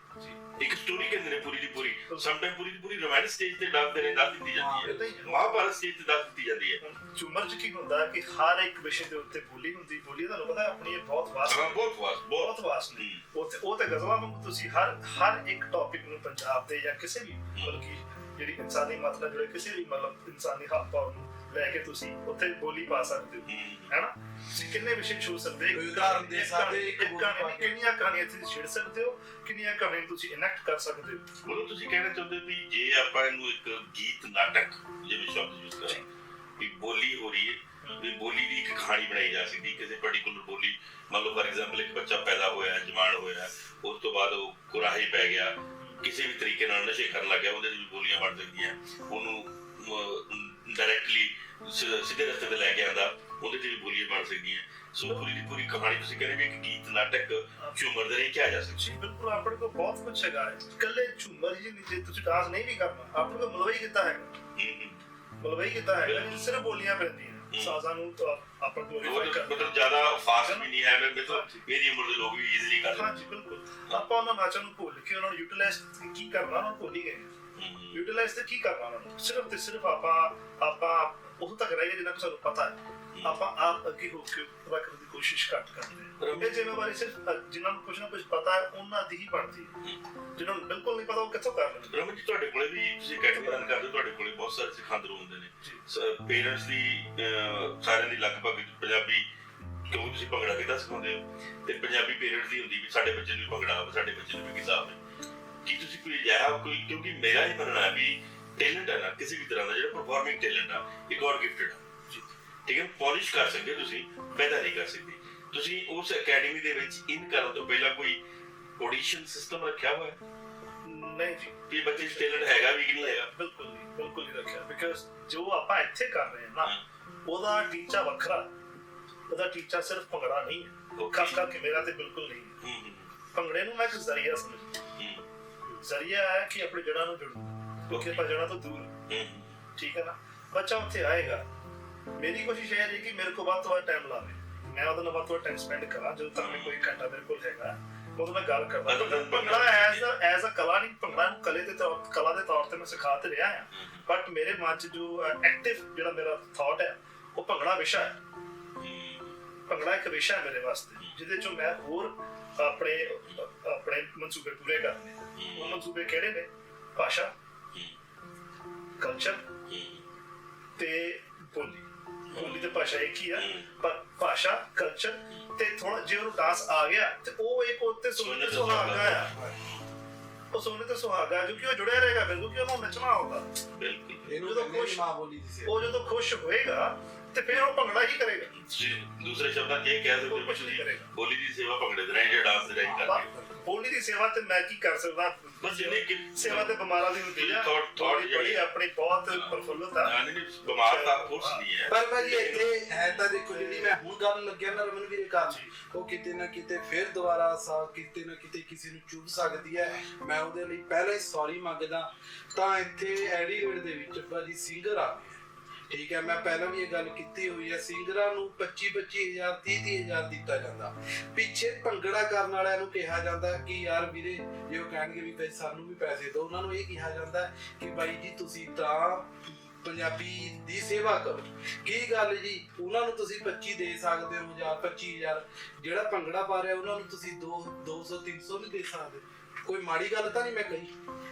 ਇੱਕ ਸਟੋਰੀ ਕਹਿੰਦੇ ਨੇ ਪੂਰੀ ਦੀ ਪੂਰੀ ਸਮ ਟਾਈਮ ਪੂਰੀ ਦੀ ਪੂਰੀ ਰੋਮਾਂਸ ਸਟੇਜ ਤੇ ਦੱਸਦੇ ਨੇ ਦੱਸ ਦਿੱਤੀ ਜਾਂਦੀ ਹੀ। ਮਹਾਭਾਰਤ ਸਟੇਜ ਤੇ ਦੱਸ ਦਿੱਤੀ ਜਾਂਦੀ ਹੈ ਝੂਮਰ ਚ ਕੀ ਹੁੰਦਾ ਕਿ ਹਰ ਇੱਕ ਵਿਸ਼ੇ ਦੇ ਉੱਤੇ ਬੋਲੀ ਹੁੰਦੀ ਬੋਲੀ ਤੁਹਾਨੂੰ ਪਤਾ ਆਪਣੀ ਇਹ ਬਹੁਤ ਵਾਸਤ ਹਾਂ ਬਹੁਤ ਵਾਸ ਬਹੁਤ ਵਾਸਤ ਨੇ। ਉਹ ਤੇ ਉਹ ਤੇ ਗਜ਼ਲਾਂ ਵਾਂਗੂ ਤੁਸੀਂ ਹਰ ਹਰ ਇੱਕ ਟੌਪਿਕ ਨੂੰ ਪੰਜਾਬ ਤੇ ਜਾਂ ਕਿਸੇ ਵੀ ਮਤਲਬ ਕਿ ਜਿਹੜੀ ਇਨਸਾਨੀ ਮਤਲਬ ਜਿਹੜੇ ਕਿਸੇ ਵੀ ਮਤਲਬ ਇਨਸਾਨੀ ਭਾਵ ਨੂੰ ਲੈ ਕੇ ਤੁਸੀਂ ਉੱਥੇ ਬੋਲੀ ਪਾ ਸਕਦੇ ਹੋ ਹੈਨਾ? ਤੁਸੀਂ ਕਿੰਨੇ ਵਿਸ਼ੇ ਛੂ ਸਕਦੇ ਹੋ ਕੋਈ ਉਦਾਹਰਨ ਦੇ ਸਕਦੇ, ਇੱਕ ਕਹਾਣੀ ਕੇ। ਕਿੰਨੀਆਂ ਕਹਾਣੀਆਂ ਤੁਸੀਂ ਛੇੜ ਸਕਦੇ ਹੋ ਕਿੰਨੀਆਂ ਕਹਾਣੀਆਂ ਤੁਸੀਂ ਇਨੈਕਟ ਕਰ ਸਕਦੇ ਹੋ? ਉਹਨੂੰ ਤੁਸੀਂ ਕਹਿਣਾ ਚਾਹੁੰਦੇ ਵੀ ਜੇ ਆਪਾਂ ਇਹਨੂੰ ਇੱਕ ਗੀਤ ਨਾਟਕ ਜਿਵੇਂ ਸ਼ਬਦ ਯੂਜ਼ ਕਰਾਂ ਵੀ ਬੋਲੀ ਹੋ ਰਹੀ ਹੈ ਵੀ ਬੋਲੀ ਦੀ ਇੱਕ ਕਹਾਣੀ ਬਣਾਈ ਜਾ ਸਕਦੀ ਕਿਸੇ ਪਾਰਟਿਕੂਲਰ ਬੋਲੀ। ਮੰਨ ਲਓ ਫਾਰ ਐਗਜ਼ਾਮਪਲ ਇੱਕ ਬੱਚਾ ਪੈਦਾ ਹੋਇਆ ਜਵਾਨ ਹੋਇਆ ਉਸ ਤੋਂ ਬਾਅਦ ਉਹ ਕੁਰਾਹੀ ਪੈ ਗਿਆ ਕਿਸੇ ਵੀ ਤਰੀਕੇ ਨਾਲ ਨਸ਼ੇ ਕਰਨ ਲੱਗ ਗਿਆ ਉਹਦੇ ਵੀ ਬੋਲੀਆਂ ਬਣ ਸਕਦੀਆਂ ਉਹਨੂੰ ਡਾਇਰੈਕਟਲੀ ਸਿੱਧੇ ਰਸਤੇ ਤੇ ਲੈ ਕੇ ਆਂਦਾ। ਉਹਦੇ ਤੇ ਵੀ ਬੋਲੀਆਂ ਬਣ ਸਕਦੀਆਂ। ਸੋ ਪੂਰੀ ਦੀ ਪੂਰੀ ਕਹਾਣੀ ਤੁਸੀਂ ਕਹਿੰਦੇ ਵੀ ਇੱਕ ਗੀਤ ਨਾਟਕ ਝੂਮਰ ਦੇ ਨਹੀਂ ਕਿਹਾ ਜਾ ਸਕਦਾ। ਜੀ ਬਿਲਕੁਲ ਆਪਣੇ ਕੋਲ ਬਹੁਤ ਕੁਝ ਹੈਗਾ ਹੈ। ਇਕੱਲੇ ਝੂਮਰ ਜੀ ਨਹੀਂ ਜੇ ਤੁਸੀਂ ਡਾਂਸ ਨਹੀਂ ਵੀ ਕਰਨਾ ਆਪਣੇ ਕੋਲ ਮਲਵਈ ਕਿੱਤਾ ਹਮ, ਮਲਵਈ ਕਿੱਤਾ। ਜੀ ਸਿਰਫ ਬੋਲੀਆਂ ਪੈਂਦੀਆਂ। ਹਮ। ਸਾਜ਼ਾਂ ਨੂੰ ਤਾਂ ਆਪਾਂ ਗਲੋਰੀਫਾਈ ਤਾਂ ਕਰਦੇ ਮਤਲਬ ਜ਼ਿਆਦਾ ਫਾਸਟ ਵੀ ਨਹੀਂ ਹੈ ਮੈਂ ਮਤਲਬ ਮੇਰੀ ਉਮਰ ਦੇ ਲੋਕ ਵੀ ਈਜ਼ੀਲੀ ਕਰ ਹਾਂ ਜੀ ਬਿਲਕੁਲ। ਆਪਾਂ ਉਹਨਾਂ ਨਾਚਾਂ ਨੂੰ ਭੁੱਲ ਕੇ ਉਹਨਾਂ ਨੂੰ ਯੂਟਿਲਾਈਜ਼ ਕੀ ਕਰਨਾ ਉਹਨਾਂ ਨੂੰ ਭੁੱਲ ਹੀ ਗਏ ਲੈਂਦੇ ਯੂਟਿਲਾਈਜ਼ ਤੇ ਕੀ ਕਰਨਾ ਉਹਨਾਂ ਨੂੰ? ਸਿਰਫ ਤੇ ਸਿਰਫ ਆਪਾਂ ਆਪਾਂ ਉਦੋਂ ਤੱਕ ਰਹਿ ਗਏ ਜਿੰਨਾ ਕੁ ਸਾਨੂੰ ਪਤਾ ਹੈ। ਆਪਾਂ ਆਪ ਅੱਗੇ ਹੋ ਕੇ ਰੱਖਣ ਦੀ ਕੋਸ਼ਿਸ਼ ਘੱਟ ਕਰਦੇ ਹਾਂ। ਇਹ ਜ਼ਿੰਮੇਵਾਰੀ ਸਿਰਫ ਜਿਨ੍ਹਾਂ ਨੂੰ ਕੁਝ ਨਾ ਕੁਝ ਪਤਾ ਹੈ ਉਹਨਾਂ ਦੀ ਹੀ ਬਣਦੀ ਹੈ। ਜਿਨ੍ਹਾਂ ਨੂੰ ਬਿਲਕੁਲ ਨਹੀਂ ਪਤਾ ਉਹ ਕਿੱਥੋਂ ਕਰ ਲੈਣਗੇ ਰਮਨ ਜੀ ਤੁਹਾਡੇ ਕੋਲੇ ਵੀ ਤੁਸੀਂ ਅਕੈਡਮੀ ਰਨ ਕਰਦੇ ਤੁਹਾਡੇ ਕੋਲੇ ਬਹੁਤ ਸਾਰੇ ਸਿਖਾਂਦਰੂ ਹੁੰਦੇ ਨੇ। ਪੇਰੈਂਟਸ ਦੀ ਸਾਰਿਆਂ ਦੀ ਲਗਭਗ ਪੰਜਾਬੀ ਤੁਸੀਂ ਭੰਗੜਾ ਕਿੱਦਾਂ ਸਿਖਾਉਂਦੇ ਹੋ? ਤੇ ਪੰਜਾਬੀ ਪੇਰੈਂਟਸ ਦੀ ਹੁੰਦੀ ਵੀ ਸਾਡੇ ਬੱਚੇ ਨੂੰ ਭੰਗੜਾ ਸਾਡੇ ਤੁਸੀਂ ਕੋਈ ਕਿਉਂਕਿ ਮੇਰਾ ਇਹ ਮੰਨਣਾ ਹੈ ਵੀ ਟੈਲੈਂਟ ਹੈ ਨਾ ਕਿਸੇ ਵੀ ਤਰ੍ਹਾਂ ਦਾ ਜਿਹੜਾ ਪਰਫਾਰਮਿੰਗ ਟੈਲੈਂਟ ਆ ਇਹ ਗੋਡ ਗਿਫਟਡ ਆ। ਠੀਕ ਹੈ? ਪੋਲਿਸ਼ ਕਰ ਸਕਦੇ ਹੋ ਤੁਸੀਂ ਪੈਦਾ ਨਹੀਂ ਕਰ ਸਕਦੇ। ਤੁਸੀਂ ਉਸ ਅਕੈਡਮੀ ਦੇ ਵਿੱਚ ਇਨ ਕਰਨ ਤੋਂ ਪਹਿਲਾਂ ਕੋਈ ਆਡੀਸ਼ਨ ਸਿਸਟਮ ਰੱਖਿਆ ਹੋਇਆ? ਹੈ ਨਹੀਂ ਜੀ। ਕਿ ਬੱਚੇ ਟੈਲੈਂਟ ਹੈਗਾ ਵੀ ਕਿ ਨਹੀਂ ਹੈਗਾ? ਬਿਲਕੁਲ ਨਹੀਂ ਬਿਲਕੁਲ ਨਹੀਂ ਰੱਖਿਆ। ਬਿਕਾਜ਼ ਜੋ ਆਪਾਂ ਇੱਥੇ ਕਰ ਰਹੇ ਹਾਂ ਨਾ ਹਾਂ। ਉਹਦਾ ਟੀਚਾ ਵੱਖਰਾ ਹੈ। ਉਹਦਾ ਟੀਚਾ ਸਿਰਫ ਭੰਗੜਾ ਨਹੀਂ ਹੈ. ਖਾਸ ਕਰਕੇ ਮੇਰਾ ਤੇ ਬਿਲਕੁਲ ਨਹੀਂ ਹੈ ਹੂੰ। ਭੰਗੜੇ ਨੂੰ ਮੈਂ ਇੱਕ ਜ਼ਰੀਆ ਸਮਝਦਾ। ਹੂੰ। ਜ਼ਰੀਆ ਹੈ ਕਿ ਆਪਣੀ ਜੜ੍ਹਾਂ ਨੂੰ ਜੋੜਨਾ। ਕਿਉਂਕਿ ਆਪਾਂ ਜੜ੍ਹਾਂ ਤੋਂ ਦੂਰ ਠੀਕ ਹੈ ਨਾ? ਬੱਚਾ ਉੱਥੇ ਆਏਗਾ। ਮੇਰੀ ਕੋਸ਼ਿਸ਼ ਹੈ ਕਿ ਮੇਰੇ ਕੋਲ ਵੱਧ ਤੋਂ ਵੱਧ ਟਾਈਮ ਲਾਵੇ। ਮੈਂ ਉਹਦੇ ਨਾਲ ਵੱਧ ਤੋਂ ਵੱਧ ਟਾਈਮ ਸਪੈਂਡ ਕਰਾਂ। ਜਦੋਂ ਤੱਕ ਕੋਈ ਘੰਟਾ ਮੇਰੇ ਕੋਲ ਹੈਗਾ ਉਹਦੇ ਨਾਲ ਗੱਲ ਕਰਦਾ। Bhangra as a as a ਕਲਾ ਨਹੀਂ ਭੰਗੜਾ ਨੂੰ ਕਲੇ ਦੇ ਤੌਰ ਕਲਾ ਦੇ ਤੌਰ ਤੇ ਮੈਂ ਸਿਖਾ ਤੇ ਰਿਹਾ ਹਾਂ। ਬਟ ਮੇਰੇ ਮਨ 'ਚ ਜੋ ਐਕਟਿਵ ਜਿਹੜਾ ਮੇਰਾ ਥਾਟ ਹੈ ਉਹ ਭੰਗੜਾ ਵਿਸ਼ਾ ਹੈ। ਭੰਗੜਾ ਇੱਕ ਵਿਸ਼ਾ ਮੇਰੇ ਵਾਸਤੇ ਜਿਹਦੇ ਚੋਂ ਮੈਂ ਹੋਰ ਆਪਣੇ ਆਪਣੇ ਮਨਸੂਬੇ ਪੂਰੇ ਕਰਨੇ ਉਹ ਮਨਸੂਬੇ ਕਿਹੜੇ ਨੇ? ਭਾਸ਼ਾ ਕਲਚਰ ਤੇ ਬੋਲੀ। ਬੋਲੀ ਤੇ ਭਾਸ਼ਾ ਇੱਕ ਹੀ ਆ ਪਰ ਭਾਸ਼ਾ ਕਲਚਰ ਤੇ ਥੋੜਾ ਜੇ ਉਹਨੂੰ ਡਾਂਸ ਆ ਗਿਆ ਤੇ ਉਹ ਇੱਕ ਉੱਤੇ ਸੋਨੇ ਤੇ ਸੁਹਾਗਾ ਆ। ਉਹ ਸੋਨੇ ਤੇ ਸੁਹਾਗਾ ਕਿਉਂਕਿ ਉਹ ਜੁੜਿਆ ਰਹੇਗਾ ਫਿਰ ਕਿਉਂਕਿ ਉਹਨੂੰ ਨੱਚਣਾ ਆਉਂਦਾ ਬਿਲਕੁਲ। ਇਹਨੂੰ ਜਦੋਂ ਖੁਸ਼- ਮਾਂ ਬੋਲੀ ਦੀ ਸੇਵਾ ਉਹ ਜਦੋਂ ਖੁਸ਼ ਹੋਏਗਾ ਤੇ ਫਿਰ ਉਹ ਭੰਗੜਾ ਹੀ ਕਰੇਗਾ। ਦੂਸਰੇ ਸ਼ਬਦਾਂ 'ਚ ਇਹ ਕਹਿ ਸਕਦੇ ਹੋ ਕੁਛ ਨਹੀਂ ਕਿ ਕਰੇਗਾ। ਬੋਲੀ ਦੀ ਸੇਵਾ ਭੰਗੜੇ ਦੇ ਰਾਹੀਂ ਜਾਂ ਡਾਂਸ ਦੇ ਰਾਹੀਂ ਕਰਦੇ ਬੋਲੀ ਦੀ ਸੇਵਾ ਤੇ ਮੈਂ ਕੀ ਕਰ ਸਕਦਾ? ਬਸ ਜਿੰਨੇ ਕਿ ਸੇਵਾ ਤੇ ਬਿਮਾਰਾਂ ਦੀ ਹੁੰਦੀ ਆ। ਥੋੜੀ ਬੜੀ ਜਿਹੜੀ- ਆਪਣੀ ਬਹੁਤ ਪ੍ਰਫੁੱਲਤ। ਆ ਨਹੀਂ ਨਹੀਂ ਬਿਮਾਰ ਦਾ ਫੋਰਸ ਨਹੀਂ ਹੈ। ਪਰ ਭਾਜੀ ਇੱਥੇ ਹੈ ਤਾਂ ਦੇਖੋ ਜਿਹੜੀ ਮੈਂ ਹੁਣ ਗੱਲ ਲੱਗਿਆ ਨਾ ਰਮਨ ਵੀਰੇ ਕਰਨ ਉਹ ਕਿਤੇ ਨਾ ਕਿਤੇ ਫਿਰ ਦੁਬਾਰਾ ਸਾ ਕਿਤੇ ਨਾ ਕਿਤੇ ਕਿਸੇ ਨੂੰ ਚੁਭ ਸਕਦੀ ਹੈ। ਮੈਂ ਉਹਦੇ ਲਈ ਪਹਿਲਾਂ ਹੀ ਸੌਰੀ ਮੰਗਦਾ। ਤਾਂ ਇੱਥੇ ਐਡੀਲੇਡ ਦੇ ਵਿੱਚ ਭਾਜੀ ਸਿੰਗਰ ਆ। ਗਏ ਠੀਕ ਹੈ, ਮੈਂ ਪਹਿਲਾਂ ਵੀ ਇਹ ਗੱਲ ਕੀਤੀ ਹੋਈ ਹੈ, ਸਿੰਗਰਾਂ ਨੂੰ 25 25000 30 30000 ਦਿੱਤਾ ਜਾਂਦਾ। ਪਿੱਛੇ ਭੰਗੜਾ ਕਰਨ ਵਾਲਿਆਂ ਨੂੰ ਕਿਹਾ ਜਾਂਦਾ ਕਿ ਯਾਰ ਵੀਰੇ, ਜੇ ਉਹ ਕਹਿਣਗੇ ਵੀ ਭਾਈ ਸਾਨੂੰ ਵੀ ਪੈਸੇ ਦਿਓ, ਉਹਨਾਂ ਨੂੰ ਇਹ ਕਿਹਾ ਜਾਂਦਾ ਕਿ ਬਾਈ ਜੀ ਤੁਸੀਂ ਤਾਂ ਪੰਜਾਬੀ ਦੀ ਸੇਵਾ ਕਰੋ। ਕੀ ਗੱਲ ਜੀ? ਉਹਨਾਂ ਨੂੰ ਤੁਸੀਂ 25 ਦੇ ਸਕਦੇ ਹੋ ਜਾਂ 25000 ਜਿਹੜਾ ਭੰਗੜਾ ਪਾ ਰਿਹਾ, ਉਹਨਾਂ ਨੂੰ ਤੁਸੀਂ 2 200 300 ਵੀ ਦੇ ਸਕਦੇ ਕੋਈ ਮਾੜੀ ਗੱਲ ਤਾਂ ਨਹੀਂ ਮੈਂ ਕਹੀ।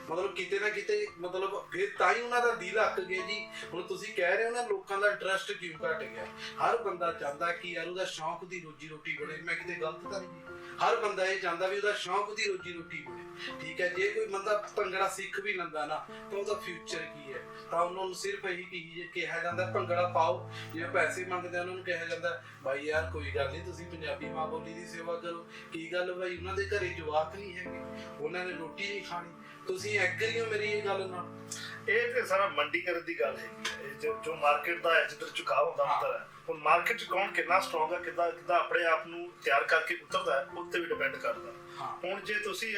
ਮਤਲਬ ਕਿਤੇ ਨਾ ਕਿਤੇ, ਮਤਲਬ ਫਿਰ ਤਾਂ ਹੀ ਉਹਨਾਂ ਦਾ ਦਿਲ ਅੱਕ ਗਿਆ ਜੀ। ਹੁਣ ਤੁਸੀਂ ਕਹਿ ਰਹੇ ਹੋ ਨਾ, ਲੋਕਾਂ ਦਾ ਇੰਟਰਸਟ ਕਿਉਂ ਘਟ ਗਿਆ? ਹਰ ਬੰਦਾ ਚਾਹੁੰਦਾ ਕਿ ਯਾਰ ਉਹਦਾ ਸ਼ੌਂਕ ਦੀ ਰੋਜੀ ਰੋਟੀ ਬਣੇ। ਮੈਂ ਕਿਤੇ ਗਲਤ ਤਾਂ ਨਹੀਂ ਜੀ ਹਰ ਬੰਦਾ ਇਹ ਚਾਹੁੰਦਾ ਵੀ ਉਹਦਾ ਸ਼ੌਂਕ ਦੀ ਰੋਜੀ ਰੋਟੀ ਬਣੇ। ਠੀਕ ਹੈ ਜੇ ਕੋਈ ਬੰਦਾ ਭੰਗੜਾ ਸਿੱਖ ਵੀ ਲੈਂਦਾ ਨਾ ਤਾਂ ਉਹਦਾ ਫਿਊਚਰ ਕੀ ਹੈ? ਤਾਂ ਉਹਨਾਂ ਨੂੰ ਸਿਰਫ ਇਹੀ ਕੀ ਕਿਹਾ ਜਾਂਦਾ ਭੰਗੜਾ ਪਾਓ। ਜੇ ਪੈਸੇ ਮੰਗਦੇ ਉਹਨਾਂ ਨੂੰ ਕਿਹਾ ਜਾਂਦਾ ਬਾਈ ਯਾਰ ਕੋਈ ਗੱਲ ਨਹੀਂ ਤੁਸੀਂ ਪੰਜਾਬੀ ਮਾਂ ਬੋਲੀ ਦੀ ਸੇਵਾ ਕਰੋ। ਕੀ ਗੱਲ ਬਾਈ ਉਹਨਾਂ ਦੇ ਘਰੇ ਜਵਾਕ ਨਹੀਂ ਹੈਗੇ। ਉਹਨਾਂ ਨੇ ਰੋਟੀ ਨਹੀਂ ਖਾਣੀ। ਤੁਸੀਂ ਐਗਰੀ ਹੋ ਮੇਰੀ ਇਹ ਗੱਲ ਨਾਲ? ਇਹ ਤੇ ਸਾਰਾ ਮੰਡੀਕਰਨ ਦੀ ਗੱਲ ਹੈਗੀ ਹੈ। ਜੋ- ਮਾਰਕੀਟ ਦਾ ਜਿੱਧਰ ਝੁਕਾਅ ਹੁੰਦਾ। ਹੁੰਦਾ ਹੈ ਹੁਣ ਮਾਰਕੀਟ ਚ ਕੌਣ ਕਿੰਨਾ ਸਟਰੋਂਗ ਹੈ ਕਿੱਦਾਂ ਕਿੱਦਾਂ ਆਪਣੇ ਆਪ ਨੂੰ ਤਿਆਰ ਕਰਕੇ ਉਤਰਦਾ ਹੈ ਉੱਤੇ ਵੀ ਡਿਪੈਂਡ ਕਰਦਾ ਹਾਂ। ਹੁਣ ਜੇ ਤੁਸੀਂ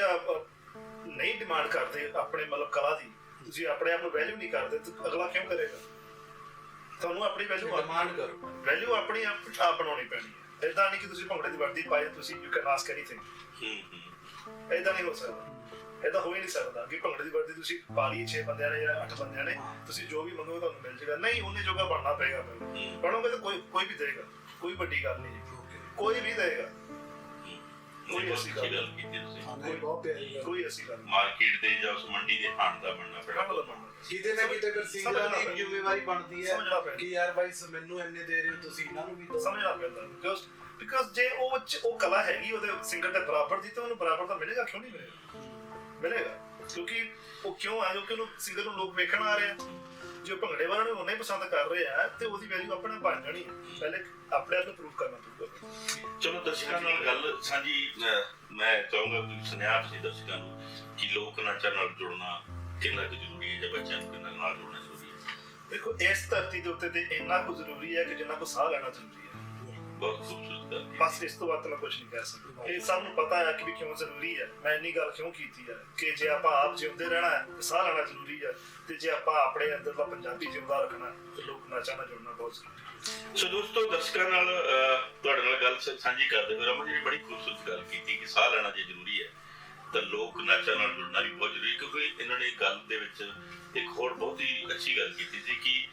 ਨਹੀਂ ਡਿਮਾਂਡ ਕਰਦੇ ਆਪਣੇ ਮਤਲਬ ਕਲਾ ਦੀ ਤੁਸੀਂ ਆਪਣੇ ਆਪ ਨੂੰ ਵੈਲਿਊ ਨਹੀਂ ਕਰਦੇ ਤਾਂ ਅਗਲਾ ਕਿਉਂ ਕਰੇਗਾ? ਤੁਹਾਨੂੰ ਆਪਣੀ ਵੈਲਿਊ ਡਿਮਾਂਡ ਕਰੋ। ਵੈਲਿਊ ਆਪਣੀ ਆਪ ਬਣਾਉਣੀ ਪੈਣੀ ਹੈ। ਇਦਾਂ ਨਹੀਂ ਕਿ ਤੁਸੀਂ ਭੰਗੜੇ ਦੀ ਵਰਦੀ ਪਾਈ ਤੁਸੀਂ ਯੂ ਕੈਨ ਆਸਕ ਐਨੀਥਿੰਗ ਹੂੰ ਹੂੰ। ਇਦਾਂ ਨਹੀਂ ਹੋ ਸਕਦਾ। ਇਦਾਂ ਹੋ ਹੀ ਨਹੀਂ ਸਕਦਾ ਕਿ ਭੰਗੜੇ ਦੀ ਵਰਦੀ ਤੁਸੀਂ ਪਾ ਲਈ 6 ਬੰਦਿਆਂ ਨੇ ਜਾਂ 8 ਬੰਦਿਆਂ ਨੇ ਤੁਸੀਂ ਜੋ ਵੀ ਮੰਗੋਗੇ ਤੁਹਾਨੂੰ ਮਿਲ ਜਾਏਗਾ ਨਹੀਂ ਉਹਨੇ ਜੋਗਾ ਬਣਨਾ ਪਏਗਾ। ਬਣੋਗੇ ਤਾਂ ਕੋਈ ਕੋਈ ਵੀ ਦੇਗਾ। ਕੋਈ ਵੱਡੀ ਗੱਲ ਨਹੀਂ। ਜੀ। ਕੋਈ ਵੀ ਦੇਗਾ। ਕੋਈ ਐਸੀ ਅੱਛੀ ਗੱਲ ਗੱਲ ਕੀਤੀ ਤੁਸੀਂ? ਹਾਂ ਨਹੀਂ ਬਹੁਤ ਪਿਆਰੀ ਗੱਲ। ਕੋਈ ਐਸੀ ਗੱਲ ਨਹੀਂ। ਮਾਰਕੀਟ ਦੇ ਜਾਂ ਉਸ ਮੰਡੀ ਦੇ ਹਣ ਦਾ ਬਣਨਾ ਬੜਾ ਪੈਣਾ। ਮਤਲਬ ਬਣਨਾ ਕਿਤੇ ਨਾ ਕਿਤੇ ਫਿਰ ਸਿੰਗਰਾਂ ਦੀ ਇੱਕ ਜ਼ਿੰਮੇਵਾਰੀ ਬਣਦੀ ਹੈ। ਕਿ ਯਾਰ ਬਾਈ ਮੈਨੂੰ ਇੰਨੇ ਦੇ ਰਹੇ ਹੋ ਤੁਸੀਂ ਇਹਨਾਂ ਨੂੰ ਵੀ ਸਮਝਣਾ ਪੈਂਦਾ। ਬਿਕਾਜ਼ ਬਿਕਾਜ਼ ਜੇ ਉਹ ਚ- ਉਹ ਕਲਾ ਹੈਗੀ ਉਹਦੇ ਸਿੰਗਰ ਦੇ ਬਰਾਬਰ ਦੀ ਤਾਂ ਉਹਨੂੰ ਬਰਾਬਰ ਤਾਂ ਮਿਲੇਗਾ ਕਿਉਂ ਨਹੀਂ ਮਿਲੇਗਾ? ਮਿਲੇਗਾ। ਕਿਉਂਕਿ ਉਹ ਕਿਉਂ ਆ? ਕਿਉਂਕਿ ਉਹਨੂੰ ਸਿੰਗਰ ਨੂੰ ਲੋਕ ਵੇਖਣ ਆ ਰਹੇ ਆ। ਜੋ ਭੰਗੜੇ ਵਾਲਿਆਂ ਨੂੰ ਉਹਨੇ ਪਸੰਦ ਕਰ ਰਹੇ ਆ ਤੇ ਉਹਦੀ ਵੈਲਿਊ ਆਪਣੇ ਆਪ ਬਣ ਜਾਣੀ ਹੈ ਪਹਿਲੇ ਆਪਣੇ ਆਪ ਨੂੰ ਪ੍ਰੂਵ ਕਰਨਾ ਪਊਗਾ। ਚਲੋ ਦਰਸ਼ਕਾਂ ਨਾਲ ਗੱਲ ਸਾਂਝੀ ਅਹ, ਮੈਂ ਚਾਹੂੰਗਾ ਕਿ ਸੁਨੇਹਾ ਤੁਸੀਂ ਦਰਸ਼ਕਾਂ ਨੂੰ ਕਿ ਲੋਕ ਨਾਚਾਂ ਨਾਲ ਜੁੜਨਾ ਕਿੰਨਾ ਕੁ ਜ਼ਰੂਰੀ ਹੈ ਜਾਂ ਬੱਚਿਆਂ ਨੂੰ ਕਿੰਨਾ ਨਾਲ ਜੁੜਨਾ ਜ਼ਰੂਰੀ ਹੈ? ਦੇਖੋ ਇਸ ਧਰਤੀ ਦੇ ਉੱਤੇ ਤੇ ਇੰਨਾ ਕੁ ਜ਼ਰੂਰੀ ਹੈ ਕਿ ਜਿੰਨਾ ਕੋ ਸਾਹ ਲੈਣਾ ਜ਼ਰੂਰੀ ਹੈ। ਬਹੁਤ ਖੂਬਸੂਰਤ ਗੱਲ ਹੈ। ਬਸ ਇਸ ਤੋਂ ਵੱਧ ਤਾਂ ਮੈਂ ਕੁਝ ਨਹੀਂ ਕਹਿ ਸਕਦਾ। ਇਹ ਸਭ ਨੂੰ ਪਤਾ ਹੈ ਕਿ ਵੀ ਕਿਉਂ ਜ਼ਰੂਰੀ ਹੈ। ਮੈਂ ਇੰਨੀ ਗੱਲ ਕਿਉਂ ਕੀਤੀ ਹੈ ਕਿ ਜੇ ਆਪਾਂ ਆਪ ਜਿਉਂਦੇ ਰਹਿਣਾ ਹੈ ਤੇ ਸਾਹ ਲੈਣਾ ਜ਼ਰੂਰੀ ਹੈ ਤੇ ਜੇ ਆਪਾਂ ਆਪਣੇ ਅੰਦਰ ਦਾ ਪੰਜਾਬੀ ਜਿਉਂਦਾ ਰੱਖਣਾ ਹੈ, ਤੇ ਲੋਕ ਨਾਚਾਂ ਨਾਲ ਜੁੜਨਾ ਬਹੁਤ ਜ਼ਰੂਰੀ ਹੈ। ਸੋ ਦੋਸਤੋ ਦਰਸ਼ਕਾਂ ਨਾਲ ਅਹ, ਤੁਹਾਡੇ ਨਾਲ ਗੱਲ ਸ- ਸਾਂਝੀ ਕਰਦੇ ਹੋਏ ਰਮਨ ਜੀ ਨੇ ਬੜੀ ਖੂਬਸੂਰਤ ਗੱਲ ਕੀਤੀ ਕਿ ਸਾਹ ਲੈਣਾ ਜੇ ਜ਼ਰੂਰੀ ਹੈ ਤਾਂ ਲੋਕ ਨਾਚਾਂ ਨਾਲ ਜੁੜਨਾ ਵੀ ਬਹੁਤ ਜ਼ਰੂਰੀ ਹੈ ਕਿਉਂਕਿ ਇਹਨਾਂ ਨੇ ਗੱਲ ਦੇ ਵਿੱਚ ਇੱਕ ਹੋਰ ਬਹੁਤ ਹੀ ਅੱਛੀ ਗੱਲ ਕੀਤੀ ਸੀ ਕਿ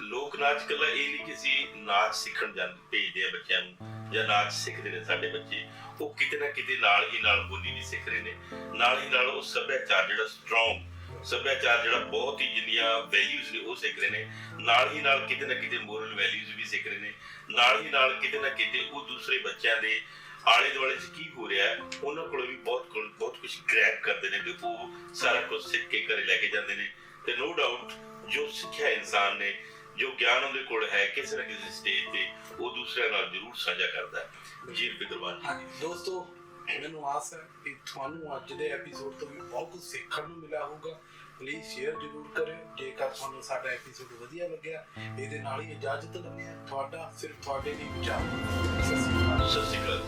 ਲੋਕ ਨਾਚ ਕੱਲਾ ਇਹ ਨਹੀਂ ਕਿ ਅਸੀਂ ਨਾਚ ਸਿੱਖਣ ਜਾਂ ਭੇਜਦੇ ਆ ਬੱਚਿਆਂ ਨੂੰ ਜਾਂ ਨਾਚ ਸਿੱਖਦੇ ਨੇ ਸਾਡੇ ਬੱਚੇ। ਉਹ ਕਿਤੇ ਨਾ ਕਿਤੇ ਨਾਲ ਹੀ ਨਾਲ ਬੋਲੀ ਵੀ ਸਿੱਖ ਰਹੇ ਨੇ। ਨਾਲ ਹੀ ਨਾਲ ਉਹ ਸੱਭਿਆਚਾਰ ਜਿਹੜਾ ਸਟਰੋਂਗ ਸੱਭਿਆਚਾਰ ਜਿਹੜਾ ਬਹੁਤ ਹੀ ਜਿੰਨੀਆਂ ਵੈਲਿਊਜ਼ ਨੇ ਉਹ ਸਿੱਖ ਰਹੇ ਨੇ। ਨਾਲ ਹੀ ਨਾਲ ਕਿਤੇ ਨਾ ਕਿਤੇ ਮੋਰਲ ਵੈਲਿਊਜ਼ ਵੀ ਸਿੱਖ ਰਹੇ ਨੇ। ਨਾਲ ਹੀ ਨਾਲ ਕਿਤੇ ਨਾ ਕਿਤੇ ਉਹ ਦੂਸਰੇ ਬੱਚਿਆਂ ਦੇ ਆਲੇ ਦੁਆਲੇ 'ਚ ਕੀ ਹੋ ਰਿਹਾ, ਉਹਨਾਂ ਕੋਲ ਵੀ ਬਹੁਤ ਬਹੁਤ ਕੁਝ ਗ੍ਰੈਬ ਕਰਦੇ ਨੇ ਤੇ ਉਹ ਸਾਰਾ ਕੁਝ ਸਿੱਖ ਕੇ ਘਰੇ ਲੈ ਕੇ ਜਾਂਦੇ ਨੇ। ਤੇ ਨੋ ਡਾਊਟ ਜੋ ਸਿੱਖਿਆ ਇਨਸਾਨ ਨੇ ਜੋ ਗਿਆਨ ਉਹਦੇ ਕੋਲ ਹੈ ਕਿਸੇ ਨਾ ਕਿਸੇ ਸਟੇਜ ਤੇ ਉਹ ਦੂਸਰਿਆਂ ਨਾਲ ਜ਼ਰੂਰ ਸਾਂਝਾ ਕਰਦਾ ਹੈ। ਜੀ ਫਿਕਰਵਾਨ ਜੀ। ਦੋਸਤੋ ਮੈਨੂੰ ਆਸ ਹੈ ਕਿ ਤੁਹਾਨੂੰ ਅੱਜ ਦੇ ਐਪੀਸੋਡ ਤੋਂ ਵੀ ਬਹੁਤ ਕੁਝ ਸਿੱਖਣ ਨੂੰ ਮਿਲਿਆ ਹੋਊਗਾ। ਪਲੀਜ਼ ਸ਼ੇਅਰ ਜ਼ਰੂਰ ਕਰਿਓ। ਜੇਕਰ ਤੁਹਾਨੂੰ ਸਾਡਾ ਐਪੀਸੋਡ ਵਧੀਆ ਲੱਗਿਆ ਇਹਦੇ ਨਾਲ ਹੀ ਇਜਾਜ਼ਤ ਲੈਂਦੇ ਹਾਂ ਤੁਹਾਡਾ ਸਿਰਫ ਤੁਹਾਡੇ ਲਈ ਵਿਚਾਰ। ਸਤਿ ਸ਼੍ਰੀ ਅਕਾਲ।